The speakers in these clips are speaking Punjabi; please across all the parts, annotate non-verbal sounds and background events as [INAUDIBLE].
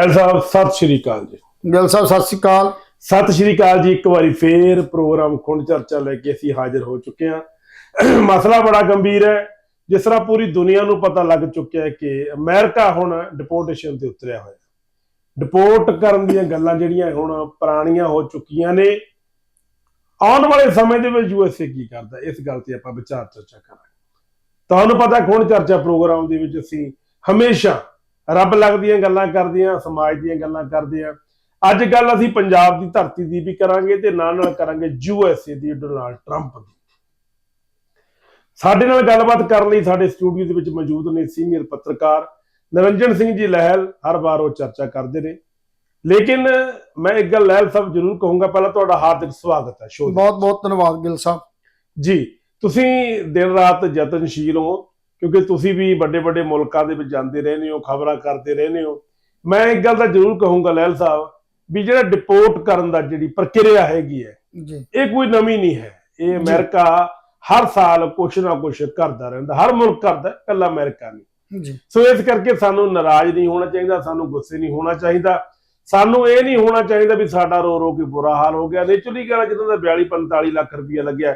ਲੈਲ ਸਾਹਿਬ ਸਤਿ ਸ਼੍ਰੀ ਅਕਾਲ ਜੀ। ਗਿੱਲ ਸਾਹਿਬ ਸਤਿ ਸ਼੍ਰੀ ਅਕਾਲ। ਸਤਿ ਸ਼੍ਰੀ ਅਕਾਲ ਜੀ ਇੱਕ ਵਾਰੀ ਫੇਰ ਪ੍ਰੋਗਰਾਮ ਖੁੰਡ ਚਰਚਾ ਲੈ ਕੇ ਅਸੀਂ ਹਾਜ਼ਰ ਹੋ ਚੁੱਕੇ ਹਾਂ। ਮਸਲਾ ਬੜਾ ਗੰਭੀਰ ਹੈ। ਜਿਸ ਤਰ੍ਹਾਂ ਪੂਰੀ ਦੁਨੀਆ ਨੂੰ ਪਤਾ ਲੱਗ ਚੁੱਕਿਆ ਹੈ ਕਿ ਅਮਰੀਕਾ ਹੁਣ ਡਿਪੋਰਟੇਸ਼ਨ ਤੇ ਉਤਰਿਆ ਹੋਇਆ ਡਿਪੋਰਟ ਕਰਨ ਦੀਆਂ ਗੱਲਾਂ ਜਿਹੜੀਆਂ ਹੁਣ ਪੁਰਾਣੀਆਂ ਹੋ ਚੁੱਕੀਆਂ ਨੇ। ਆਉਣ ਵਾਲੇ ਸਮੇਂ ਦੇ ਵਿੱਚ ਯੂਐਸਏ ਕੀ ਕਰਦਾ ਇਸ ਗੱਲ ਤੇ ਆਪਾਂ ਵਿਚਾਰ ਚਰਚਾ ਕਰਾਂਗੇ। ਤੁਹਾਨੂੰ ਪਤਾ ਖੁੰਡ ਚਰਚਾ ਪ੍ਰੋਗਰਾਮ ਦੇ ਵਿੱਚ ਅਸੀਂ ਹਮੇਸ਼ਾ ਰੱਬ ਲੱਗਦੀਆਂ ਗੱਲਾਂ ਕਰਦੇ ਹਾਂ ਸਮਾਜ ਦੀਆਂ ਗੱਲਾਂ ਕਰਦੇ ਹਾਂ ਅੱਜ ਗੱਲ ਅਸੀਂ ਪੰਜਾਬ ਦੀ ਧਰਤੀ ਦੀ ਵੀ ਕਰਾਂਗੇ ਤੇ ਨਾਲ ਨਾਲ ਕਰਾਂਗੇ ਯੂਐਸਏ ਦੀ ਡੋਨਾਲਡ ਟਰੰਪ ਦੀ। ਸਾਡੇ ਨਾਲ ਗੱਲਬਾਤ ਕਰਨ ਲਈ ਸਾਡੇ ਸਟੂਡੀਓ ਦੇ ਵਿੱਚ ਮੌਜੂਦ ਨੇ ਸੀਨੀਅਰ ਪੱਤਰਕਾਰ ਨਿਰੰਜਨ ਸਿੰਘ ਜੀ ਲਹਿਲ ਹਰ ਵਾਰ ਉਹ ਚਰਚਾ ਕਰਦੇ ਨੇ। ਲੇਕਿਨ ਮੈਂ ਇੱਕ ਗੱਲ ਲਹਿਲ ਸਾਹਿਬ ਜ਼ਰੂਰ ਕਹੂੰਗਾ ਪਹਿਲਾਂ ਤੁਹਾਡਾ ਹਾਰਦਿਕ ਸਵਾਗਤ ਹੈ ਸ਼ੋਅ ਬਹੁਤ ਬਹੁਤ ਧੰਨਵਾਦ ਗਿੱਲ ਸਾਹਿਬ। ਜੀ ਤੁਸੀਂ ਦਿਨ ਰਾਤ ਯਤਨਸ਼ੀਲ ਹੋ। ਕਿਉਂਕਿ ਤੁਸੀਂ ਵੀ ਵੱਡੇ ਵੱਡੇ ਮੁਲਕਾਂ ਦੇ ਵਿੱਚ ਜਾਂਦੇ ਰਹਿੰਦੇ ਹੋ ਖਬਰਾਂ ਕਰਦੇ ਰਹਿੰਦੇ ਹੋ। ਮੈਂ ਇੱਕ ਗੱਲ ਤਾਂ ਜ਼ਰੂਰ ਕਹੂੰਗਾ ਲਹਿਲ ਸਾਹਿਬ ਵੀ ਜਿਹੜਾ ਡਿਪੋਰਟ ਕਰਨ ਦਾ ਜਿਹੜੀ ਪ੍ਰਕਿਰਿਆ ਹੈਗੀ ਹੈ ਇਹ ਕੋਈ ਨਵੀਂ ਨਹੀਂ ਹੈ। ਇਹ ਅਮਰੀਕਾ ਹਰ ਸਾਲ ਕੁਛ ਨਾ ਕੁਛ ਕਰਦਾ ਰਹਿੰਦਾ ਹਰ ਮੁਲਕ ਕਰਦਾ ਇਕੱਲਾ ਅਮਰੀਕਾ ਨਹੀਂ। ਜੀ। ਸੋ ਇਸ ਕਰਕੇ ਸਾਨੂੰ ਨਾਰਾਜ਼ ਨਹੀਂ ਹੋਣਾ ਚਾਹੀਦਾ ਸਾਨੂੰ ਗੁੱਸੇ ਨਹੀਂ ਹੋਣਾ ਚਾਹੀਦਾ। ਸਾਨੂੰ ਇਹ ਨਹੀਂ ਹੋਣਾ ਚਾਹੀਦਾ ਵੀ ਸਾਡਾ ਰੋ ਰੋ ਕੇ ਬੁਰਾ ਹਾਲ ਹੋ ਗਿਆ। ਨੇਚਰਲੀ ਗੱਲ ਜਦੋਂ ਦਾ 42 45 ਲੱਖ ਰੁਪਇਆ ਲੱਗਿਆ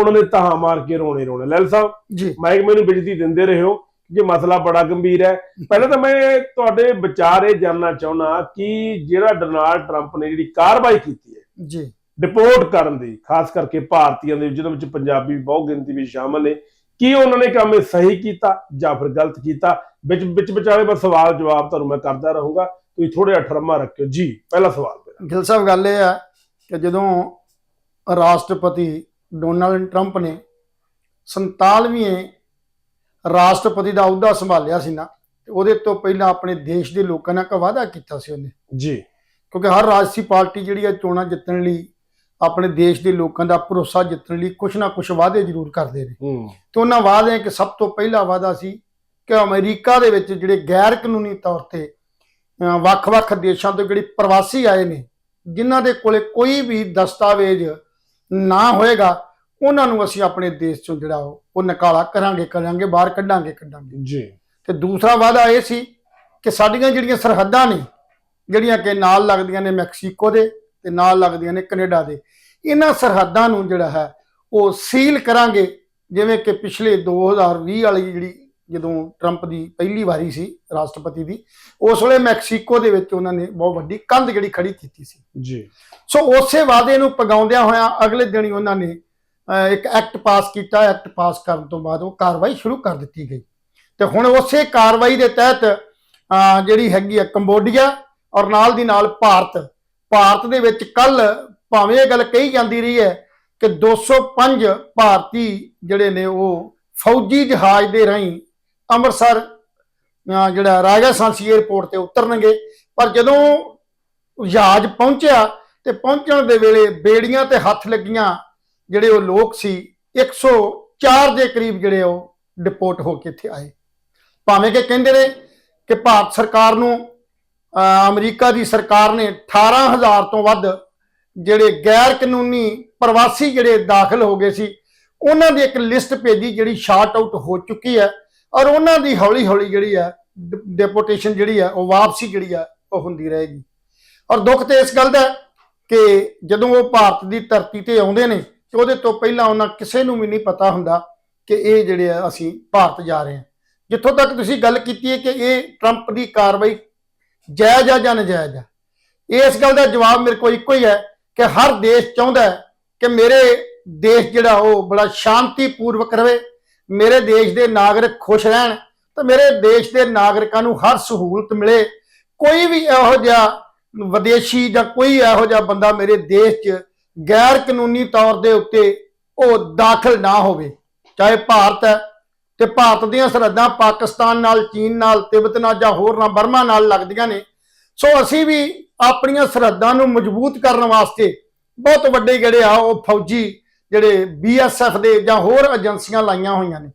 ਉਹਨਾਂ ਨੇ ਤਾਂ ਮਾਰ ਕੇ ਰੋਣੇ ਰੋਣੇ। ਲੈਲ ਸਾਹਿਬ ਜੀ। ਮਾਈਕ ਮੈਨੂੰ ਬਿਜਲੀ ਦਿੰਦੇ ਰਹੇ ਹੋ ਕਿ ਮਸਲਾ ਬੜਾ ਗੰਭੀਰ ਹੈ। ਪਹਿਲਾਂ ਤਾਂ ਮੈਂ ਤੁਹਾਡੇ ਵਿਚਾਰ ਇਹ ਜਾਨਣਾ ਚਾਹੁੰਦਾ ਕਿ ਜਿਹੜਾ ਡੋਨਾਲਡ ਟਰੰਪ ਨੇ ਜਿਹੜੀ ਕਾਰਵਾਈ ਕੀਤੀ ਹੈ ਜੀ। ਡਿਪੋਰਟ ਕਰਨ ਦੀ ਖਾਸ ਕਰਕੇ ਭਾਰਤੀਆਂ ਦੇ ਜਿਹਦੇ ਵਿੱਚ ਪੰਜਾਬੀ ਵੀ ਬਹੁਤ ਗਿਣਤੀ ਵਿੱਚ ਸ਼ਾਮਲ ਨੇ ਕੀ ਉਹਨਾਂ ਨੇ ਕੰਮ ਸਹੀ ਕੀਤਾ ਜਾਂ ਫਿਰ ਗਲਤ ਕੀਤਾ? ਵਿੱਚ ਵਿੱਚ ਵਿਚਾਲੇ ਬਸ ਸਵਾਲ ਜਵਾਬ ਤੁਹਾਨੂੰ ਮੈਂ ਕਰਦਾ ਰਹੂੰਗਾ। ਤੁਸੀਂ ਥੋੜੇ ਅਠਰਮਾ ਰੱਖਿਓ। ਜੀ ਪਹਿਲਾ ਸਵਾਲ ਮੇਰਾ। ਗਿੱਲ ਸਾਹਿਬ ਗੱਲ ਇਹ ਹੈ ਕਿ ਜਦੋਂ ਰਾਸ਼ਟਰਪਤੀ ਡੋਨਾਲਡ ਟਰੰਪ ਨੇ 47ਵੇਂ ਰਾਸ਼ਟਰਪਤੀ ਦਾ ਅਹੁਦਾ ਸੰਭਾਲਿਆ ਸੀ ਨਾ ਉਹਦੇ ਤੋਂ ਪਹਿਲਾਂ ਆਪਣੇ ਦੇਸ਼ ਦੇ ਲੋਕਾਂ ਨਾਲ ਇੱਕ ਵਾਅਦਾ ਕੀਤਾ ਸੀ ਉਹਨੇ। ਜੀ। ਕਿਉਂਕਿ ਹਰ ਰਾਜਸੀ ਪਾਰਟੀ ਜਿਹੜੀ ਹੈ ਚੋਣਾਂ ਜਿੱਤਣ ਲਈ ਆਪਣੇ ਦੇਸ਼ ਦੇ ਲੋਕਾਂ ਦਾ ਭਰੋਸਾ ਜਿੱਤਣ ਲਈ ਕੁਝ ਨਾ ਕੁਝ ਵਾਅਦੇ ਜ਼ਰੂਰ ਕਰਦੇ ਨੇ। ਹੂੰ। ਤੇ ਉਹਨਾਂ ਵਾਅਦੇ ਕਿ ਸਭ ਤੋਂ ਪਹਿਲਾ ਵਾਅਦਾ ਸੀ ਕਿ ਅਮਰੀਕਾ ਦੇ ਵਿੱਚ ਜਿਹੜੇ ਗੈਰ ਕਾਨੂੰਨੀ ਤੌਰ ਤੇ ਵੱਖ-ਵੱਖ ਦੇਸ਼ਾਂ ਤੋਂ ਜਿਹੜੇ ਪ੍ਰਵਾਸੀ ਆਏ ਨੇ ਜਿਨ੍ਹਾਂ ਦੇ ਕੋਲੇ ਕੋਈ ਵੀ ਦਸਤਾਵੇਜ਼ ਨਾ ਹੋਏਗਾ ਉਹਨਾਂ ਨੂੰ ਅਸੀਂ ਆਪਣੇ ਦੇਸ਼ ਚੋਂ ਜਿਹੜਾ ਉਹ ਨਿਕਾਲਾ ਕਰਾਂਗੇ ਕਰਾਂਗੇ ਬਾਹਰ ਕੱਢਾਂਗੇ ਕੱਢਾਂਗੇ। ਜੀ। ਤੇ ਦੂਸਰਾ ਵਾਅਦਾ ਇਹ ਸੀ ਕਿ ਸਾਡੀਆਂ ਜਿਹੜੀਆਂ ਸਰਹੱਦਾਂ ਨੇ ਜਿਹੜੀਆਂ ਕਿ ਨਾਲ ਲੱਗਦੀਆਂ ਨੇ ਮੈਕਸੀਕੋ ਦੇ ਤੇ ਨਾਲ ਲੱਗਦੀਆਂ ਨੇ ਕੈਨੇਡਾ ਦੇ ਇਹਨਾਂ ਸਰਹੱਦਾਂ ਨੂੰ ਜਿਹੜਾ ਹੈ ਉਹ ਸੀਲ ਕਰਾਂਗੇ ਜਿਵੇਂ ਕਿ ਪਿਛਲੇ 2020 ਵਾਲੀ ਜਿਹੜੀ ਜਦੋਂ ਟਰੰਪ ਦੀ ਪਹਿਲੀ ਵਾਰੀ ਸੀ ਰਾਸ਼ਟਰਪਤੀ ਦੀ ਉਸ ਵੇਲੇ ਮੈਕਸੀਕੋ ਦੇ ਵਿੱਚ ਉਹਨਾਂ ਨੇ ਬਹੁਤ ਵੱਡੀ ਕੰਧ ਜਿਹੜੀ ਖੜੀ ਕੀਤੀ ਸੀ। ਜੀ। ਸੋ ਉਸੇ ਵਾਅਦੇ ਨੂੰ ਪਗਾਉਂਦਿਆਂ ਹੋਇਆਂ ਅਗਲੇ ਦਿਨ ਹੀ ਉਹਨਾਂ ਨੇ ਇੱਕ ਐਕਟ ਪਾਸ ਕੀਤਾ। ਐਕਟ ਪਾਸ ਕਰਨ ਤੋਂ ਬਾਅਦ ਉਹ ਕਾਰਵਾਈ ਸ਼ੁਰੂ ਕਰ ਦਿੱਤੀ ਗਈ। ਤੇ ਹੁਣ ਉਸੇ ਕਾਰਵਾਈ ਦੇ ਤਹਿਤ ਜਿਹੜੀ ਹੈਗੀ ਆ ਕੰਬੋਡੀਆ ਔਰ ਨਾਲ ਦੀ ਨਾਲ ਭਾਰਤ ਭਾਰਤ ਦੇ ਵਿੱਚ ਕੱਲ ਭਾਵੇਂ ਇਹ ਗੱਲ ਕਹੀ ਜਾਂਦੀ ਰਹੀ ਹੈ ਕਿ 205 ਭਾਰਤੀ ਜਿਹੜੇ ਨੇ ਉਹ ਫੌਜੀ ਜਹਾਜ਼ ਦੇ ਰਾਹੀਂ ਅੰਮ੍ਰਿਤਸਰ ਜਿਹੜਾ ਰਾਜਾ ਸਾਂਸੀ 에ਅਰਪੋਰਟ ਤੇ ਉਤਰਨਗੇ। ਪਰ ਜਦੋਂ ਜਹਾਜ਼ ਪਹੁੰਚਿਆ ਤੇ ਪਹੁੰਚਣ ਦੇ ਵੇਲੇ ਬੇੜੀਆਂ ਤੇ ਹੱਥ ਲੱਗੀਆਂ ਜਿਹੜੇ ਉਹ ਲੋਕ ਸੀ 104 ਦੇ ਕਰੀਬ ਜਿਹੜੇ ਉਹ ਡਿਪੋਰਟ ਹੋ ਕੇ ਇੱਥੇ ਆਏ। ਭਾਵੇਂ ਕਿ ਕਹਿੰਦੇ ਨੇ ਕਿ ਭਾਰਤ ਸਰਕਾਰ ਨੂੰ ਅਮਰੀਕਾ ਦੀ ਸਰਕਾਰ ਨੇ 18000 ਤੋਂ ਵੱਧ ਜਿਹੜੇ ਗੈਰ ਕਾਨੂੰਨੀ ਪ੍ਰਵਾਸੀ ਜਿਹੜੇ ਦਾਖਲ ਹੋ ਗਏ ਸੀ, ਉਹਨਾਂ ਦੀ ਇੱਕ ਲਿਸਟ ਭੇਜੀ ਜਿਹੜੀ ਸ਼ਾਰਟ ਆਊਟ ਹੋ ਚੁੱਕੀ ਹੈ। ਔਰ ਉਹਨਾਂ ਦੀ ਹੌਲੀ ਹੌਲੀ ਜਿਹੜੀ ਹੈ ਡਿਪੋਰਟੇਸ਼ਨ ਜਿਹੜੀ ਹੈ ਉਹ ਵਾਪਸੀ ਜਿਹੜੀ ਆ, ਉਹ ਹੁੰਦੀ ਰਹੇਗੀ। ਔਰ ਦੁੱਖ ਤੇ ਇਸ ਗੱਲ ਦਾ ਕਿ ਜਦੋਂ ਉਹ ਭਾਰਤ ਦੀ ਧਰਤੀ ਤੇ ਆਉਂਦੇ ਨੇ, ਤੇ ਉਹਦੇ ਤੋਂ ਪਹਿਲਾਂ ਉਹਨਾਂ ਕਿਸੇ ਨੂੰ ਵੀ ਨਹੀਂ ਪਤਾ ਹੁੰਦਾ ਕਿ ਇਹ ਜਿਹੜੇ ਆ, ਅਸੀਂ ਭਾਰਤ ਜਾ ਰਹੇ ਹਾਂ। ਜਿੱਥੋਂ ਤੱਕ ਤੁਸੀਂ ਗੱਲ ਕੀਤੀ ਹੈ ਕਿ ਇਹ ਟਰੰਪ ਦੀ ਕਾਰਵਾਈ ਜਾਇਜ਼ ਆ ਜਾਂ ਨਜਾਇਜ਼ ਆ ਇਸ ਗੱਲ ਦਾ ਜਵਾਬ ਮੇਰੇ ਕੋਲ ਇੱਕੋ ਹੀ ਹੈ ਕਿ ਹਰ ਦੇਸ਼ ਚਾਹੁੰਦਾ ਕਿ ਮੇਰੇ ਦੇਸ਼ ਜਿਹੜਾ ਉਹ ਬੜਾ ਸ਼ਾਂਤੀਪੂਰਵਕ ਰਵੇ ਮੇਰੇ ਦੇਸ਼ ਦੇ ਨਾਗਰਿਕ ਖੁਸ਼ ਰਹਿਣ ਤੇ ਮੇਰੇ ਦੇਸ਼ ਦੇ ਨਾਗਰਿਕਾਂ ਨੂੰ ਹਰ ਸਹੂਲਤ ਮਿਲੇ। ਕੋਈ ਵੀ ਇਹੋ ਜਿਹਾ ਵਿਦੇਸ਼ੀ ਜਾਂ ਕੋਈ ਇਹੋ ਜਿਹਾ ਬੰਦਾ ਮੇਰੇ ਦੇਸ਼ 'ਚ ਗੈਰ ਕਾਨੂੰਨੀ ਤੌਰ ਦੇ ਉੱਤੇ ਉਹ ਦਾਖਲ ਨਾ ਹੋਵੇ, ਚਾਹੇ ਭਾਰਤ ਹੈ ਤੇ ਭਾਰਤ ਦੀਆਂ ਸਰਹੱਦਾਂ ਪਾਕਿਸਤਾਨ ਨਾਲ, ਚੀਨ ਨਾਲ, ਤਿੱਬਤ ਨਾਲ ਜਾਂ ਹੋਰ ਨਾਲ, ਬਰਮਾ ਨਾਲ ਲੱਗਦੀਆਂ ਨੇ। ਸੋ ਅਸੀਂ ਵੀ ਆਪਣੀਆਂ ਸਰਹੱਦਾਂ ਨੂੰ ਮਜ਼ਬੂਤ ਕਰਨ ਵਾਸਤੇ ਬਹੁਤ ਵੱਡੇ ਜਿਹੜੇ ਆ ਉਹ ਫੌਜੀ ਜਿਹੜੇ ਬੀਐਸਐਫ ਦੇ ਜਾਂ ਹੋਰ ਏਜੰਸੀਆਂ ਲਾਈਆਂ ਹੋਈਆਂ ਨੇ।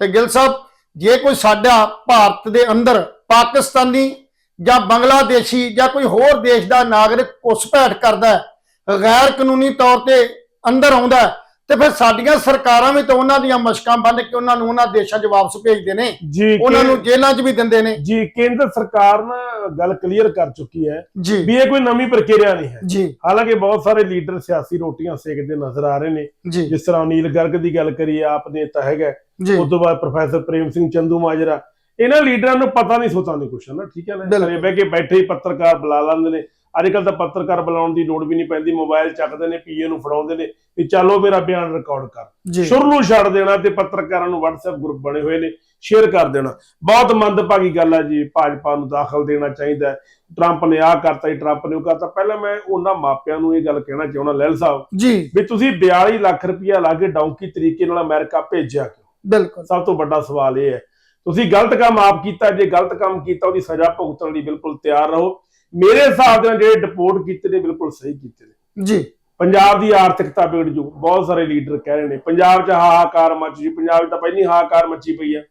ਤੇ ਗਿੱਲ ਸਾਹਿਬ ਜੇ ਕੋਈ ਸਾਡਾ ਭਾਰਤ ਦੇ ਅੰਦਰ ਪਾਕਿਸਤਾਨੀ ਜਾਂ ਬੰਗਲਾਦੇਸ਼ੀ ਜਾਂ ਕੋਈ ਹੋਰ ਦੇਸ਼ ਦਾ ਨਾਗਰਿਕ ਘੁਸਪੈਠ ਕਰਦਾ ਹੈ ਗੈਰ ਕਾਨੂੰਨੀ ਤੌਰ ਤੇ ਅੰਦਰ ਆਉਂਦਾ ਹੈ, ਤੇ ਫਿਰ ਸਾਡੀਆਂ ਸਰਕਾਰਾਂ ਵੀ ਤਾਂ ਉਹਨਾਂ ਦੀਆਂ ਮਸ਼ਕਾਂ ਬੰਨ ਕੇ ਉਹਨਾਂ ਨੂੰ ਉਹਨਾਂ ਦੇਸ਼ਾਂ 'ਚ ਵਾਪਸ ਭੇਜਦੇ ਨੇ। ਜੀ ਉਹਨਾਂ ਨੂੰ ਜੇਲ੍ਹਾਂ 'ਚ ਵੀ ਦਿੰਦੇ ਨੇ। ਜੀ ਕੇਂਦਰ ਸਰਕਾਰ ਨਾ ਗੱਲ ਕਲੀਅਰ ਕਰ ਚੁੱਕੀ ਹੈ ਵੀ ਇਹ ਕੋਈ ਨਵੀਂ ਪ੍ਰਕਿਰਿਆ ਨਹੀਂ ਹੈ। ਜੀ। ਹਾਲਾਂਕਿ ਬਹੁਤ ਸਾਰੇ ਲੀਡਰ ਸਿਆਸੀ ਰੋਟੀਆਂ ਸੇਕਦੇ ਨਜ਼ਰ ਆ ਰਹੇ ਨੇ। ਜਿਸ ਤਰ੍ਹਾਂ ਅਨੀਲ ਗਰਗ ਦੀ ਗੱਲ ਕਰੀਏ ਆਪ ਨੇਤਾ ਹੈਗਾ। ਜੀ। ਉਸ ਤੋਂ ਬਾਅਦ ਪ੍ਰੋਫੈਸਰ ਪ੍ਰੇਮ ਸਿੰਘ ਚੰਦੂ ਮਾਜਰਾ। ਇਹਨਾਂ ਲੀਡਰਾਂ ਨੂੰ ਪਤਾ ਨਹੀਂ ਸੋਚਾਂ ਦੀ ਕੁਛ ਹੈ ਨਾ ਠੀਕ ਹੈ ਨਾ। ਘਰੇ ਬਹਿ ਕੇ ਬੈਠੇ ਹੀ ਪੱਤਰਕਾਰ ਬੁਲਾ ਲੈਂਦੇ ਨੇ। ਅੱਜ ਕੱਲ ਤਾਂ ਪੱਤਰਕਾਰ ਬੁਲਾਉਣ ਦੀ ਲੋੜ ਵੀ ਨਹੀਂ ਪੈਂਦੀ ਮੋਬਾਈਲ ਚੱਕਦੇ ਨੇ ਪੀਏ ਨੂੰ ਫੜਾਉਂਦੇ ਨੇ ਵੀ ਚਲੋ ਮੇਰਾ ਬਿਆਨ ਰਿਕਾਰਡ ਕਰ। ਸ਼ੁਰੂ ਨੂੰ ਛੱਡ ਦੇਣਾ ਤੇ ਪੱਤਰਕਾਰਾਂ ਨੂੰ WhatsApp ਗਰੁੱਪ ਬਣੇ ਹੋਏ ਨੇ ਸ਼ੇਅਰ ਕਰ ਦੇਣਾ। ਬਹੁਤ ਮੰਦਭਾਗੀ ਗੱਲ ਹੈ ਜੀ ਭਾਜਪਾ ਨੂੰ ਦਾਖਲ ਦੇਣਾ ਚਾਹੀਦਾ ਟਰੰਪ ਨੇ ਆਹ ਕਰਤਾ ਜੀ ਟਰੰਪ ਨੇ ਉਹ ਕਰਤਾ। ਪਹਿਲਾਂ ਮੈਂ ਉਹਨਾਂ ਮਾਪਿਆਂ ਨੂੰ ਇਹ ਗੱਲ ਕਹਿਣਾ ਚਾਹੁੰਦਾ ਲੈਲ ਸਾਹਿਬ। ਜੀ। ਵੀ ਤੁਸੀਂ 42 ਲੱਖ ਰੁਪਇਆ ਲਾ ਕੇ ਡੌਂਕੀ ਤਰੀਕੇ ਨਾਲ ਅਮਰੀਕਾ ਭੇਜਿਆ ਕਿਉਂ? ਬਿਲਕੁਲ। ਸਭ ਤੋਂ ਵੱਡਾ ਸਵਾਲ ਇਹ ਹੈ। ਤੁਸੀਂ ਗਲਤ ਕੰਮ ਆਪ ਕੀਤਾ ਜੇ ਗਲਤ ਕੰਮ ਕੀਤਾ ਉਹਦੀ ਸਜ਼ਾ ਭੁਗਤਣ ਲਈ ਬਿਲਕੁਲ ਤਿਆਰ ਰਹੋ। ਮੇਰੇ ਹਿਸਾਬ ਦੇ ਨਾਲ ਜਿਹੜੇ ਡਿਪੋਰਟ ਕੀਤੇ ਨੇ ਬਿਲਕੁਲ ਸਹੀ ਕੀਤੇ ਨੇ। ਜੀ। ਪੰਜਾਬ ਦੀ ਆਰਥਿਕਤਾ ਵਿਗੜ ਜੂ। ਬਹੁਤ ਸਾਰੇ ਲੀਡਰ ਕਹਿ ਰਹੇ ਨੇ ਪੰਜਾਬ 'ਚ ਹਾਹਾਕਾਰ ਮੱਚ ਜੂ। ਪੰਜਾਬ 'ਚ ਤਾਂ ਪਹਿਲੀ ਹਾਹਾਕਾਰ ਮੱਚੀ ਪਈ ਹੈ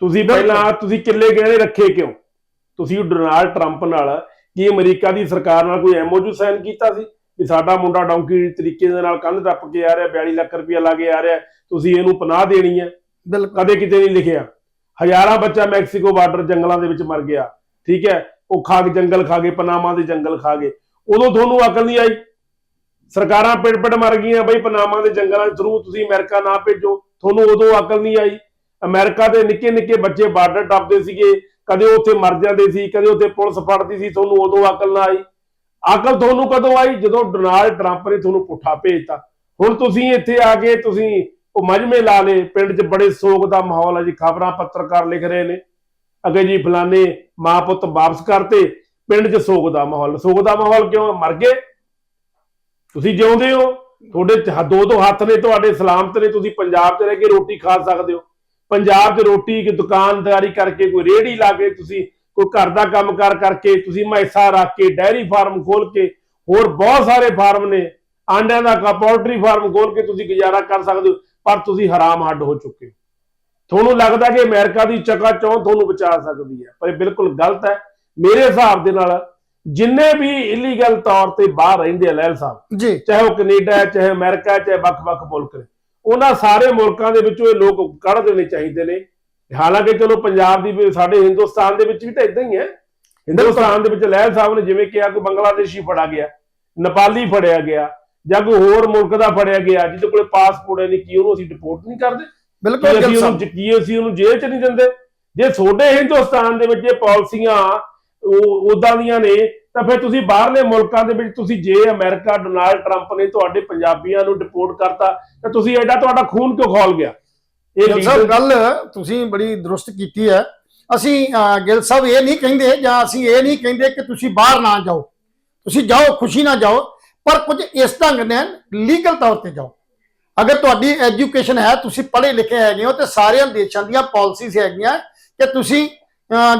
ਤੁਸੀਂ। ਪਹਿਲਾਂ ਤੁਸੀਂ ਕਿੱਲੇ ਗਹਿਣੇ ਰੱਖੇ ਕਿਉਂ? ਤੁਸੀਂ ਡੋਨਾਲਡ ਟਰੰਪ ਨਾਲ ਕੀ ਅਮਰੀਕਾ ਦੀ ਸਰਕਾਰ ਨਾਲ ਕੋਈ ਐਮਓਯੂ ਸਾਈਨ ਕੀਤਾ ਸੀ? ਵੀ ਸਾਡਾ ਮੁੰਡਾ ਡੌਂਕੀ ਤਰੀਕੇ ਦੇ ਨਾਲ ਕੰਧ ਟੱਪ ਕੇ ਆ ਰਿਹਾ 42 ਲੱਖ ਰੁਪਇਆ ਲਾ ਕੇ ਆ ਰਿਹਾ ਤੁਸੀਂ ਇਹਨੂੰ ਪਨਾਹ ਦੇਣੀ ਹੈ ਕਦੇ ਕਿਤੇ ਨਹੀਂ ਲਿਖਿਆ। ਹਜ਼ਾਰਾਂ ਬੱਚਾ ਮੈਕਸੀਕੋ ਬਾਰਡਰ ਜੰਗਲਾਂ ਦੇ ਵਿੱਚ ਮਰ ਗਿਆ। ਠੀਕ ਹੈ? ਉਹ ਖਾ ਕੇ ਜੰਗਲ ਖਾ ਗਏ, ਪਨਾਮਾ ਦੇ ਜੰਗਲ ਖਾ ਗਏ। ਉਦੋਂ ਤੁਹਾਨੂੰ ਅਕਲ ਨਹੀਂ ਆਈ? ਸਰਕਾਰਾਂ ਪਿੜ ਪਿੜ ਮਰ ਗਈਆਂ, ਬਈ ਪਨਾਮਾ ਦੇ ਜੰਗਲਾਂ ਦੇ ਥਰੂ ਤੁਸੀਂ ਅਮਰੀਕਾ ਨਾ ਭੇਜੋ। ਤੁਹਾਨੂੰ ਉਦੋਂ ਅਕਲ ਨਹੀਂ ਆਈ। ਅਮਰੀਕਾ ਦੇ ਨਿੱਕੇ ਨਿੱਕੇ ਬੱਚੇ ਬਾਰਡਰ ਟੱਪਦੇ ਸੀਗੇ। ਕਦੇ ਉੱਥੇ ਮਰ ਜਾਂਦੇ ਸੀ, ਕਦੇ ਉੱਥੇ ਪੁਲਿਸ ਫੜਦੀ ਸੀ, ਤੁਹਾਨੂੰ ਉਦੋਂ ਅਕਲ ਨਾ ਆਈ। ਅਕਲ ਤੁਹਾਨੂੰ ਕਦੋਂ ਆਈ? ਜਦੋਂ ਡੋਨਾਲਡ ਟਰੰਪ ਨੇ ਤੁਹਾਨੂੰ ਪੁੱਠਾ ਭੇਜਤਾ। ਹੁਣ ਤੁਸੀਂ ਇੱਥੇ ਆ ਕੇ ਤੁਸੀਂ ਉਹ ਮਜਮੇ ਲਾ ਲੇ ਪਿੰਡ 'ਚ ਬੜੇ ਸੋਗ ਦਾ ਮਾਹੌਲ ਹੈ ਜੀ। ਖਬਰਾਂ ਪੱਤਰਕਾਰ ਲਿਖ ਰਹੇ ਨੇ। ਅਗੇ ਜੀ ਫਲਾਣੇ ਮਾਂ ਪੁੱਤ ਵਾਪਸ ਕਰਤੇ, ਪਿੰਡ 'ਚ ਸੋਗ ਦਾ ਮਾਹੌਲ। ਸੋਗ ਦਾ ਮਾਹੌਲ ਕਿਉਂ? ਮਰ ਗਏ। ਤੁਸੀਂ ਜਿਉਂਦੇ ਹੋ। ਤੁਹਾਡੇ ਦੋ ਦੋ ਹੱਥ ਨੇ, ਤੁਹਾਡੇ ਸਲਾਮਤ ਨੇ। ਤੁਸੀਂ ਪੰਜਾਬ 'ਚ ਰਹਿ ਕੇ ਰੋਟੀ ਖਾ ਸਕਦੇ ਹੋ। ਪੰਜਾਬ 'ਚ ਰੋਟੀ ਕਿ ਦੁਕਾਨਦਾਰੀ ਕਰਕੇ, ਕੋਈ ਰੇਹੜੀ ਲਾ ਕੇ, ਤੁਸੀਂ ਕੋਈ ਘਰ ਦਾ ਕੰਮ ਕਾਰ ਕਰਕੇ, ਤੁਸੀਂ ਮੈਸਾ ਰੱਖ ਕੇ, ਡੈਰੀ ਫਾਰਮ ਖੋਲ ਕੇ, ਹੋਰ ਬਹੁਤ ਸਾਰੇ ਫਾਰਮ ਨੇ। ਆਂਡਿਆਂ ਦਾ ਪੋਲਟਰੀ ਫਾਰਮ ਖੋਲ ਕੇ ਤੁਸੀਂ ਗੁਜ਼ਾਰਾ ਕਰ ਸਕਦੇ ਹੋ, ਪਰ ਤੁਸੀਂ ਹਰਾਮ ਹੱਡ ਹੋ ਚੁੱਕੇ ਹੋ। ਤੁਹਾਨੂੰ ਲੱਗਦਾ ਕਿ ਅਮਰੀਕਾ ਦੀ ਚਕਾ ਚੌਂ ਤੁਹਾਨੂੰ ਬਚਾ ਸਕਦੀ ਹੈ ਪਰ ਇਹ ਬਿਲਕੁਲ ਗਲਤ ਹੈ। ਮੇਰੇ ਹਿਸਾਬ ਦੇ ਨਾਲ ਜਿੰਨੇ ਵੀ ਇਲੀਗਲ ਤੌਰ ਤੇ ਬਾਹਰ ਰਹਿੰਦੇ ਆ ਲਹਿਲ ਸਾਹਿਬ ਜੀ। ਚਾਹੇ ਉਹ ਕੈਨੇਡਾ ਹੈ ਚਾਹੇ ਅਮਰੀਕਾ ਹੈ ਚਾਹੇ ਵੱਖ-ਵੱਖ ਮੁਲਕ ਨੇ ਉਹਨਾਂ ਸਾਰੇ ਮੁਲਕਾਂ ਦੇ ਵਿੱਚੋਂ ਇਹ ਲੋਕ ਕੱਢ ਦੇਣੇ ਚਾਹੀਦੇ ਨੇ। ਹਾਲਾਂਕਿ ਚਲੋ ਪੰਜਾਬ ਦੀ ਵੀ ਸਾਡੇ ਹਿੰਦੁਸਤਾਨ ਦੇ ਵਿੱਚ ਵੀ ਤਾਂ ਇਦਾਂ ਹੀ ਹੈ। ਹਿੰਦੁਸਤਾਨ ਦੇ ਵਿੱਚ ਲਹਿਲ ਸਾਹਿਬ ਨੇ ਜਿਵੇਂ ਕਿਹਾ ਕੋਈ ਬੰਗਲਾਦੇਸ਼ੀ ਫੜਾ ਗਿਆ ਨੇਪਾਲੀ ਫੜਿਆ ਗਿਆ ਜਾਂ ਕੋਈ ਹੋਰ ਮੁਲਕ ਦਾ ਫੜਿਆ ਗਿਆ ਜਿਹਦੇ ਕੋਲੇ ਪਾਸਪੋਰਟ ਹੈ ਨਹੀਂ ਕੀ ਉਹਨੂੰ ਅਸੀਂ ਡਿਪੋਰਟ ਨਹੀਂ ਕਰਦੇ? ਬਿਲਕੁਲ ਅਸੀਂ ਉਹਨੂੰ ਕੀ ਅਸੀਂ ਉਹਨੂੰ ਜੇਲ੍ਹ 'ਚ ਨਹੀਂ ਦਿੰਦੇ। ਜੇ ਤੁਹਾਡੇ ਹਿੰਦੁਸਤਾਨ ਦੇ ਵਿੱਚ ਇਹ ਪਾਲਿਸੀਆਂ ਉਹ ਉਦਾਂ ਦੀਆਂ ਨੇ ਤਾਂ ਫਿਰ ਤੁਸੀਂ ਬਾਹਰਲੇ ਮੁਲਕਾਂ ਦੇ ਵਿੱਚ ਤੁਸੀਂ ਜੇ ਅਮਰੀਕਾ ਡੋਨਾਲਡ ਟਰੰਪ ਨੇ ਤੁਹਾਡੇ ਪੰਜਾਬੀਆਂ ਨੂੰ ਡਿਪੋਰਟ ਕਰਤਾ ਤਾਂ ਤੁਸੀਂ ਐਡਾ ਤੁਹਾਡਾ ਖੂਨ ਕਿਉਂ ਖੋਲ ਗਿਆ? ਇਹ leader- ਗੱਲ ਤੁਸੀਂ ਬੜੀ ਦਰੁਸਤ ਕੀਤੀ ਹੈ। ਅਸੀਂ ਗਿੱਲ ਸਾਹਿਬ ਇਹ ਨਹੀਂ ਕਹਿੰਦੇ ਜਾਂ ਅਸੀਂ ਇਹ ਨਹੀਂ ਕਹਿੰਦੇ ਕਿ ਤੁਸੀਂ ਬਾਹਰ ਨਾ ਜਾਓ। ਤੁਸੀਂ ਜਾਓ ਖੁਸ਼ੀ ਨਾਲ ਜਾਓ ਪਰ ਕੁਝ ਇਸ ਢੰਗ ਨਾਲ ਲੀਗਲ ਤੌਰ ਤੇ ਜਾਓ। ਅਗਰ ਤੁਹਾਡੀ ਐਜੂਕੇਸ਼ਨ ਹੈ ਤੁਸੀਂ ਪੜ੍ਹੇ ਲਿਖੇ ਹੈਗੇ ਹੋ ਤੇ ਸਾਰਿਆਂ ਦੇਸ਼ਾਂ ਦੀਆਂ ਪਾਲਿਸੀਜ਼ ਹੈਗੀਆਂ ਕਿ ਤੁਸੀਂ